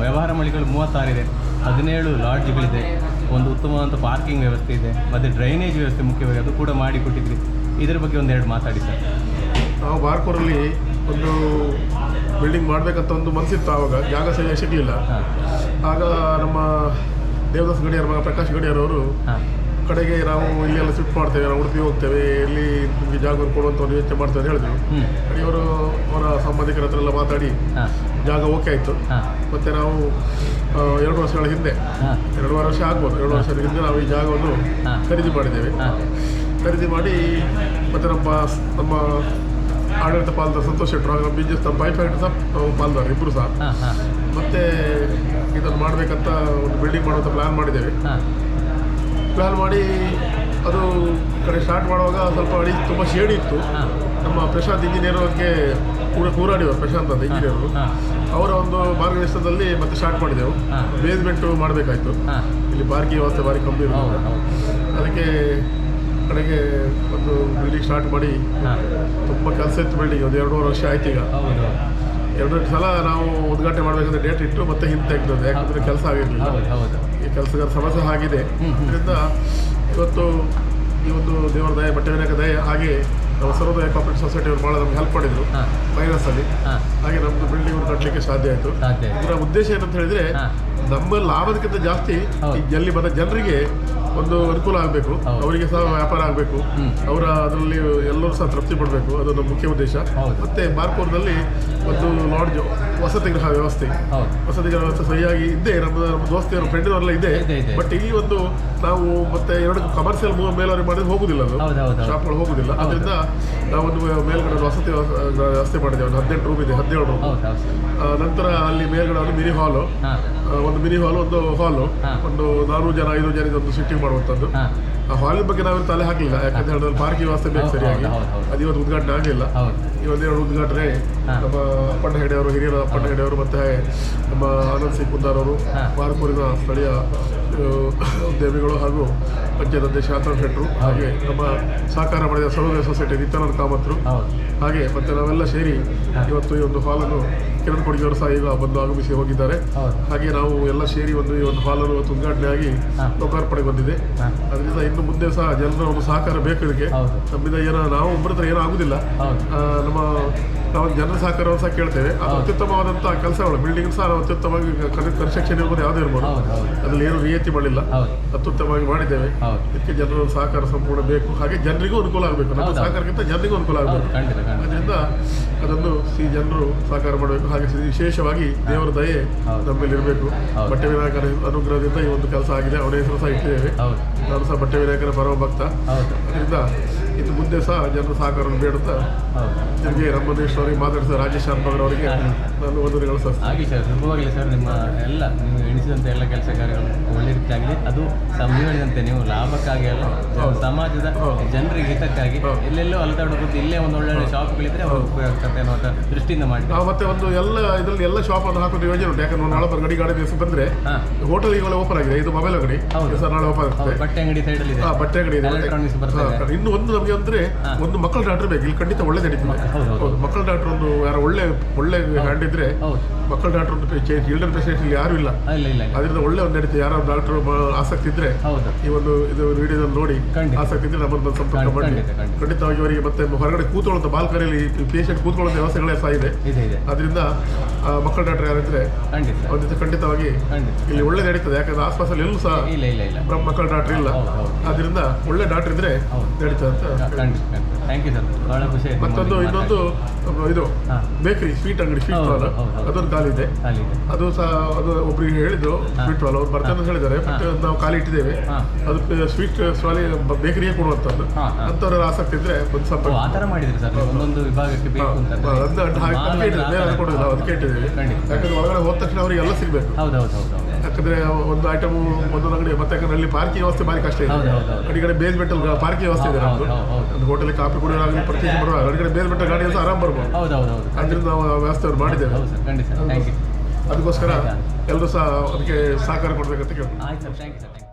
ವ್ಯವಹಾರ ಮಳಿಗಳು ಮೂವತ್ತಾರಿದೆ ಹದಿನೇಳು ಲಾಡ್ಜ್ಗಳಿದೆ. ಒಂದು ಉತ್ತಮವಾದಂಥ ಪಾರ್ಕಿಂಗ್ ವ್ಯವಸ್ಥೆ ಇದೆ ಮತ್ತು ಡ್ರೈನೇಜ್ ವ್ಯವಸ್ಥೆ ಮುಖ್ಯವಾಗಿ ಅದು ಕೂಡ ಮಾಡಿಕೊಟ್ಟಿದ್ವಿ ಇದರ ಬಗ್ಗೆ ಒಂದೆರಡು ಮಾತಾಡಿ ಸರ್. ನಾವು ಬಾರ್ಕೂರಲ್ಲಿ ಒಂದು ಬಿಲ್ಡಿಂಗ್ ಮಾಡಬೇಕಂತ ಒಂದು ಮನಸ್ಸಿತ್ತು ಆವಾಗ ಜಾಗ ಸರಿಯಾಗಿ ಸಿಗಲಿಲ್ಲ. ಆಗ ನಮ್ಮ ದೇವದಾಸ್ ಗಡಿಯಾರ್ ಮಗ ಪ್ರಕಾಶ್ ಗಡಿಯಾರ್ ಅವರು ಹಾಂ. ಕಡೆಗೆ ನಾವು ಇಲ್ಲೆಲ್ಲ ಶಿಫ್ಟ್ ಮಾಡ್ತೇವೆ ನಾವು ಉಡುಪಿ ಹೋಗ್ತೇವೆ ಇಲ್ಲಿ ನಿಮಗೆ ಜಾಗ ಕೊಡುವಂತ ಒಂದು ಯೋಚನೆ ಮಾಡ್ತೇವೆ ಅಂತ ಹೇಳಿದ್ರು. ಇವರು ಅವರ ಸಂಬಂಧಿಕರ ಹತ್ರ ಎಲ್ಲ ಮಾತಾಡಿ ಜಾಗ ಓಕೆ ಆಯಿತು. ಮತ್ತೆ ನಾವು ಎರಡು ವರ್ಷಗಳ ಹಿಂದೆ ಎರಡೂವರೆ ವರ್ಷ ಆಗ್ಬೋದು ಎರಡು ವರ್ಷದ ಹಿಂದೆ ನಾವು ಈ ಜಾಗವನ್ನು. ಖರೀದಿ ಮಾಡಿದ್ದೇವೆ. ಖರೀದಿ ಮಾಡಿ ಮತ್ತೆ ನಮ್ಮ ನಮ್ಮ ಆಡಳಿತ ಪಾಲ್ದ ಸಂತೋಷ್ ಶೆಟ್ಟರು ಆಗ ಬಿ ಬಿಸ್ನೆಸ್ ನಮ್ಮ ಪೈಪ್ ಸಹ ನಾವು ಪಾಲ್ದಾರ ಇಬ್ಬರು ಸಹ. ಮತ್ತೆ ಇದನ್ನು ಮಾಡಬೇಕಂತ ಒಂದು ಬಿಲ್ಡಿಂಗ್ ಮಾಡುವಂಥ ಪ್ಲ್ಯಾನ್ ಮಾಡಿದ್ದೇವೆ. ಪ್ಲ್ಯಾನ್ ಮಾಡಿ ಅದು ಕಡೆ ಸ್ಟಾರ್ಟ್ ಮಾಡುವಾಗ ಸ್ವಲ್ಪ ಅಡಿ ತುಂಬ ಶೇಡಿ ಇತ್ತು. ನಮ್ಮ ಪ್ರಶಾಂತ್ ಇಂಜಿನಿಯರ್ ಅವ್ರಿಗೆ ಕೂಡ ಕೂರಾಡಿವರು ಪ್ರಶಾಂತ್ ಅಂತ ಇಂಜಿನಿಯರು ಅವರ. ಒಂದು ಮಾರ್ಗದರ್ಶನದಲ್ಲಿ ಮತ್ತೆ ಸ್ಟಾರ್ಟ್ ಮಾಡಿದೆವು. ಬೇಸ್ಮೆಂಟು ಮಾಡಬೇಕಾಯ್ತು. ಇಲ್ಲಿ ಪಾರ್ಕಿಂಗ್ ವ್ಯವಸ್ಥೆ ಭಾರಿ ಕಮ್ಮಿ ಅದಕ್ಕೆ ಕಡೆಗೆ ಒಂದು ಬಿಲ್ಡಿಂಗ್ ಸ್ಟಾರ್ಟ್ ಮಾಡಿ ತುಂಬ ಕೆಲಸ ಇತ್ತು ಬಿಲ್ಡಿಂಗ್ ಒಂದು ಎರಡೂವರೆ ವರ್ಷ ಆಯ್ತು ಈಗ. ಎರಡು ಸಲ ನಾವು ಉದ್ಘಾಟನೆ ಮಾಡಬೇಕಂದ್ರೆ ಡೇಟ್ ಇಟ್ಟು ಮತ್ತೆ ಹಿಂದೆ ತೆಗೆದದ್ದು. ಯಾಕಂದರೆ ಕೆಲಸ ಆಗಿರಲಿಲ್ಲ. ಕೆಲಸಗಾರ ಸಮಸ್ಯೆ ಆಗಿದೆ. ಇದರಿಂದ ಇವತ್ತು ಈ ಒಂದು ದೇವರ ದಯ ಬಟ್ಟೆ ವಿನಾಯಕ ದಯ ಹಾಗೆ ನಮ್ಮ ಸರ್ವೋದಯ ಕಾಪರೇಟ್ ಸೊಸೈಟಿ ಅವರು ಭಾಳ ನಮ್ಗೆ ಹೆಲ್ಪ್ ಮಾಡಿದ್ರು ಫೈನಾನ್ಸ್ ಅಲ್ಲಿ. ಹಾಗೆ ನಮ್ದು ಬಿಲ್ಡಿಂಗ್ ಕಟ್ಟಲಿಕ್ಕೆ ಸಾಧ್ಯ ಆಯಿತು. ಇದರ ಉದ್ದೇಶ ಏನಂತ ಹೇಳಿದ್ರೆ ನಮ್ಮ ಲಾಭದಕ್ಕಿಂತ ಜಾಸ್ತಿ ಇಲ್ಲಿ ಈ ಜಲ್ಲಿ ಬಂದ ಜನರಿಗೆ ಒಂದು ಅನುಕೂಲ ಆಗಬೇಕು. ಅವರಿಗೆ ಸಹ ವ್ಯಾಪಾರ ಆಗಬೇಕು. ಅವರ ಅದರಲ್ಲಿ ಎಲ್ಲರೂ ಸಹ ತೃಪ್ತಿ ಪಡಬೇಕು. ಅದೊಂದು ಮುಖ್ಯ ಉದ್ದೇಶ. ಮತ್ತೆ ಬಾರ್ಕೋರ್ದಲ್ಲಿ ಒಂದು ಲಾಡ್ಜ್ ವಸತಿ ಗೃಹ ವ್ಯವಸ್ಥೆ. ವಸತಿ ಗೃಹ ವ್ಯವಸ್ಥೆ ಸರಿಯಾಗಿ ಇದೆ. ನಮ್ಮ ನಮ್ಮ ದೋಸ್ತಿಯವರು ಫ್ರೆಂಡಿನವರೆಲ್ಲ ಇದೆ. ಬಟ್ ಇಲ್ಲಿ ಒಂದು ನಾವು ಮತ್ತೆ ಎರಡು ಕಮರ್ಷಿಯಲ್ ಮೇಲವರಿಗೆ ಮಾಡಿದ್ರೆ ಹೋಗುದಿಲ್ಲ ಅದು. ಶಾಪ್ಗಳು ಹೋಗುದಿಲ್ಲ. ಅದರಿಂದ ನಾವೊಂದು ಮೇಲ್ಗಡೆ ವಸತಿ ವ್ಯವ- ವ್ಯವಸ್ಥೆ ಮಾಡಿದ್ದೇವೆ. ಒಂದು ಹದಿನೆಂಟು ರೂಮ್ ಇದೆ ಹದಿನೇಳು ರೂಮ್ ನಂತರ ಅಲ್ಲಿ ಮೇಲ್ಗಡೆ ಒಂದು ಮಿನಿ ಹಾಲು ಒಂದು ಮಿನಿ ಹಾಲ್ ಒಂದು ಹಾಲು ಒಂದು ನಾನೂರು ಜನ ಐದು ಜನ ಒಂದು ಸಿಟ್ಟಿಂಗ್ ಮಾಡುವಂಥದ್ದು. ಆ ಹಾಲಿನ ಬಗ್ಗೆ ನಾವೇನು ತಲೆ ಹಾಕಲಿಲ್ಲ. ಯಾಕಂತ ಹೇಳಿದ್ರೆ ಪಾರ್ಕಿಂಗ್ ವ್ಯವಸ್ಥೆ ಬೇಕು ಸರಿಯಾಗಿ. ಅದು ಇವತ್ತು ಉದ್ಘಾಟನೆ ಆಗಲಿಲ್ಲ ಇವತ್ತು ಈ ಒಂದೆರಡು ಉದ್ಘಾಟನೆ. ನಮ್ಮ ಅಪ್ಪಣ್ಣ ಹೆಡೆಯವರು ಹಿರಿಯರ ಅಪ್ಪಣ್ಣ ಹೆಡೆಯವರು ಮತ್ತೆ ನಮ್ಮ ಆನಂದ್ ಸಿಂಗ್ ಕುಂದಾರ್ ಅವರು ಹಾ. ಬಾರ್ಪೂರಿನ ಸ್ಥಳೀಯ ಉದ್ಯಮಿಗಳು ಹಾಗೂ ಪಂಚಾಯತ್ ಅಧ್ಯಕ್ಷ ಶೆಟ್ಟರು ಹಾಗೆ ನಮ್ಮ ಸಹಕಾರ ಮಾಡಿದ ಸರ್ವೋದಯ ಸೊಸೈಟಿ ನಿತ್ಯಾನಂದ ಕಾಮತ್ರು ಹಾಗೆ ಮತ್ತೆ ನಾವೆಲ್ಲ ಸೇರಿ ಇವತ್ತು ಈ ಒಂದು ಹಾಲನ್ನು ಕಿರಣ್ ಕೊಡಿಯವರು ಸಹ ಈಗ ಬಂದು ಆಗಮಿಸಿ ಹೋಗಿದ್ದಾರೆ. ಹಾಗೆ ನಾವು ಎಲ್ಲ ಸೇರಿ ಒಂದು ಈ ಒಂದು ಹಾಲನ್ನು ಇವತ್ತು ಉದ್ಘಾಟನೆ ಆಗಿ. ಲೋಕಾರ್ಪಣೆ ಬಂದಿದೆ ಅದರಿಂದ ಇನ್ನು ಮುಂದೆ ಸಹ ಜನರ ಒಂದು ಸಹಕಾರ ಬೇಕು ಇದಕ್ಕೆ. ನಮ್ಮಿಂದ ಏನೋ ನಾವು ಒಬ್ಬರ ಹತ್ರ ಏನೂ ಆಗುದಿಲ್ಲ. ನಮ್ಮ ನಾವು ಜನ ಸಹಕಾರವನ್ನು ಸಹ ಕೇಳ್ತೇವೆ. ಅದು ಅತ್ಯುತ್ತಮವಾದಂತಹ ಅತ್ಯುತ್ತಮವಾದಂಥ ಕೆಲಸಗಳು. ಬಿಲ್ಡಿಂಗ್ ಸಹ ನಾವು ಅತ್ಯುತ್ತಮವಾಗಿ ಕನ್ಸ್ಟ್ರಕ್ಷನ್ ಇರ್ಬೋದು ಯಾವುದೇ ಇರ್ಬೋದು. ಅದ್ರಲ್ಲಿ ಏನು ರಿಯಾಯಿತಿ ಮಾಡಿಲ್ಲ. ಅತ್ಯುತ್ತಮವಾಗಿ ಮಾಡಿದ್ದೇವೆ. ಇದಕ್ಕೆ ಜನರ ಸಹಕಾರ ಸಂಪೂರ್ಣ ಬೇಕು. ಹಾಗೆ ಜನರಿಗೂ ಅನುಕೂಲ ಆಗಬೇಕು. ನಮ್ಮ ಸಹಕಾರಕ್ಕಿಂತ ಜನರಿಗೂ ಅನುಕೂಲ ಆಗಬೇಕು. ಅದರಿಂದ ಅದನ್ನು ಈ ಜನರು ಸಹಕಾರ ಮಾಡಬೇಕು. ಹಾಗೆ ವಿಶೇಷವಾಗಿ ದೇವರ ದಯೆ. ನಮ್ಮಲ್ಲಿ ಇರಬೇಕು. ಬಟ್ಟೆ ವಿನಾಯಕರ ಅನುಗ್ರಹದಿಂದ ಈ ಒಂದು ಕೆಲಸ ಆಗಿದೆ. ಅವರ ಹೆಸರು ಸಹ ಇಟ್ಟಿದ್ದೇವೆ. ನಾನು ಸಹ ಬಟ್ಟೆ ವಿನಾಯಕರ ಪರಮ ಭಕ್ತ ಅದರಿಂದ ಮುಂದೆ ಸಹ ಜನರ ಸಹಕಾರವನ್ನು ಬೇಡುತ್ತಾ ನಿಮಗೆ ನಿಮಗೆ ರಮಣೇಶ್ವರಿಗೆ ಮಾತಾಡಿಸಿದ ರಾಜೇಶ್ ಅವರಿಗೆ ನಾನು ವಂದನೆಗಳು ಸರ್ ಹಾಗೆ ಸರ್ ಶುಭವಾಗಲಿ ಸರ್ ನಿಮ್ಮ ಎಲ್ಲ ನೀವು ಎಣಿಸಿದಂಥ ಎಲ್ಲ ಕೆಲಸ ಕಾರ್ಯಗಳು ಒಳ್ಳೆ ರೀತಿಯಾಗಲಿ ಅದು ಹೇಳಿದಂತೆ ನೀವು ಲಾಭಕ್ಕಾಗಿ ಅಲ್ಲ. ಸಮಾಜದ. ಜನರಿಗೆ ಹಿತಕ್ಕಾಗಿ. ಎಲ್ಲೆಲ್ಲೋ ಅಲೆದಾಡೋದು ಇಲ್ಲೇ ಒಂದು ಒಳ್ಳೊಳ್ಳೆ ಶಾಪ್ಗಳಿದ್ರೆ ಅವರು ಏನೋ ಅನ್ನೋ ದೃಷ್ಟಿಯಿಂದ ಮಾಡಿ ಮತ್ತೆ ಒಂದು ಎಲ್ಲ ಇದರಲ್ಲಿ ಎಲ್ಲ ಶಾಪ್ ಅನ್ನು ಹಾಕೋದು ಯೋಜನೆ ಉಂಟು. ಯಾಕಂದ್ರೆ ನಾಳೆ ಗಡಿ ಗಾಡಿ ದಿವಸ ಬಂದ್ರೆ ಹಾಂ. ಹೋಟೆಲ್ ಈಗಲೇ ಓಪನ್ ಆಗಿದೆ. ಇದು ಮೊಬೈಲ್ ಅಂಗಡಿ. ಹೌದು. ಸರ್ ನಾಳೆ ಓಪನ್ ಆಗುತ್ತೆ. ಬಟ್ಟೆ ಅಂಗಡಿ ಸೈಡ್ ಹಾ ಬಟ್ಟೆ ಅಂಗಡಿ ಇದೆ ಇನ್ನು ಒಂದು ನಮಗೆ ಒಂದು ಏನಂದ್ರೆ ಒಂದು ಮಕ್ಕಳ ಡಾಕ್ಟರ್ ಬೇಕು. ಇಲ್ಲಿ ಖಂಡಿತ ಒಳ್ಳೆ ನಡೀತದೆ. ಹೌದು ಮಕ್ಕಳ ಡಾಕ್ಟರ್ ಒಂದು ಯಾರು ಒಳ್ಳೆ ಒಳ್ಳೆ ಹ್ಯಾಂಡ್ ಇದ್ರೆ ಮಕ್ಕಳ ಡಾಕ್ಟರ್ ಚಿಲ್ಡ್ರನ್ ಪೇಷಂಟ್ ಇಲ್ಲಿ ಯಾರು ಇಲ್ಲ. ಅದರಿಂದ ಒಳ್ಳೆ ಒಂದು ನಡೀತದೆ ಯಾರು ಡಾಕ್ಟರ್ ಆಸಕ್ತಿ ಇದ್ರೆ ಈ ಒಂದು ಇದು ವಿಡಿಯೋದಲ್ಲಿ ನೋಡಿ. ಆಸಕ್ತಿ ಇದ್ರೆ ನಮ್ಮನ್ನು ಸಂಪರ್ಕ ಮಾಡಿ. ಖಂಡಿತ, ಖಂಡಿತ. ಖಂಡಿತವಾಗಿ ಅವರಿಗೆ ಮತ್ತೆ ಹೊರಗಡೆ ಕೂತ್ಕೊಳ್ಳುವಂಥ ಬಾಲ್ಕನಿಯಲ್ಲಿ ಪೇಷಂಟ್ ಕೂತ್ಕೊಳ್ಳೋ ವ್ಯವಸ್ಥೆಗಳೇ ಸಹ ಇದೆ. ಅದರಿಂದ ಮಕ್ಕಳ ಡಾಕ್ಟರ್ ಯಾರಿದ್ರೆ ಅವ್ರ ಜೊತೆ ಖಂಡಿತವಾಗಿ ಖಂಡಿತ. ಇಲ್ಲಿ ಒಳ್ಳೆ ನಡೀತದೆ. ಯಾಕಂದ್ರೆ ಆಸ್ಪಾಸಲ್ಲಿ ಎಲ್ಲೂ ಸಹ ನಮ್ಮ ಮಕ್ಕಳ ಡಾಕ್ಟರ್ ಇಲ್ಲ. ಅದರಿಂದ ಒಳ್ಳೆ ಡಾಕ್ಟರ್ ಇದ್ರೆ. ನಡೀತದೆ ಅಂತ ಥ್ಯಾಂಕ್ ಯು ಸರ್ ಭಾಳ ಖುಷಿ ಆಯ್ತು ಮತ್ತೊಂದು ಇನ್ನೊಂದು ಇದು ಬೇಕರಿ ಸ್ವೀಟ್ ಅಂಗಡಿ ಸ್ವೀಟ್ ಹೌದು. ಅದೊಂದು ಖಾಲಿ ಇದೆ. ಅದು ಸಹ ಅದು ಒಬ್ರಿಗೆ ಹೇಳಿದ್ರು ಸ್ವೀಟ್ ವಾಲ ಅವ್ರು ಬರ್ತಾನೆ ಅಂತ ಹೇಳಿದ್ದಾರೆ ಬಟ್ ನಾವು ಖಾಲಿ ಇಟ್ಟಿದ್ದೇವೆ. ಅದು ಸ್ವೀಟ್ ಸ್ವಾಲಿ ಬೇಕರಿಯೇ ಕೊಡುವಂಥದ್ದು. ಅಂಥವ್ರ ಆಸಕ್ತಿ ಇದ್ರೆ ಒಂದು ಸ್ವಲ್ಪ ಆ ಥರ ಮಾಡಿದ್ರಿ ಸರ್? ಒಂದೊಂದು ವಿಭಾಗಕ್ಕೆ ಬೇಕು ಅಂತ. ಅದಕ್ಕೆ ಇಟ್ಟಿದ್ದೇವೆ, ಅದಕ್ಕೆ ಇಟ್ಟಿದ್ದೇವೆ. ಯಾಕಂದ್ರೆ ಒಳಗಡೆ ಹೋದ ತಕ್ಷಣ ಅವರಿಗೆಲ್ಲ ಸಿಗಬೇಕು. ಹೌದು ಹೌದು ಹೌದು ಹೌದು. ಯಾಕಂದ್ರೆ ಒಂದು ಐಟಮ್ ಒಂದೊಂದು ಅಂಗಡಿ ಮತ್ತೆ ಯಾಕಂದ್ರೆ ಅಲ್ಲಿ ಪಾರ್ಕಿಂಗ್ ವ್ಯವಸ್ಥೆ ಭಾರಿ ಕಷ್ಟ ಇದೆ. ಕಡೆ ಬೇಸ್ಮೆಂಟ್ ಅಲ್ಲಿ ಪಾರ್ಕಿಂಗ್ ವ್ಯವಸ್ಥೆ ಇದೆ ನಾವು ನಮ್ದು. ಒಂದು ಹೋಟೆಲ್ ಕಾಫಿ ಕುಡಿಯೋರಾಗಲಿ ಪರ್ಚೇಸ್ ಮಾಡುವಾಗ ಅಡಿ ಕಡೆ ಬೇಸ್ಮೆಂಟ್ ಗಾಡಿ ಸಹ ಆರಾಮ್ ಬರ್ಬೋದು. ಅದರಿಂದ ನಾವು ವ್ಯವಸ್ಥೆ ಅವ್ರು ಮಾಡಿದ್ದೇವೆ. ಅದಕ್ಕೋಸ್ಕರ ಎಲ್ಲರೂ ಸಹ ಅದಕ್ಕೆ ಸಹಕಾರ ಕೊಡ್ಬೇಕಂತ ಕೇಳ್ತೀನಿ.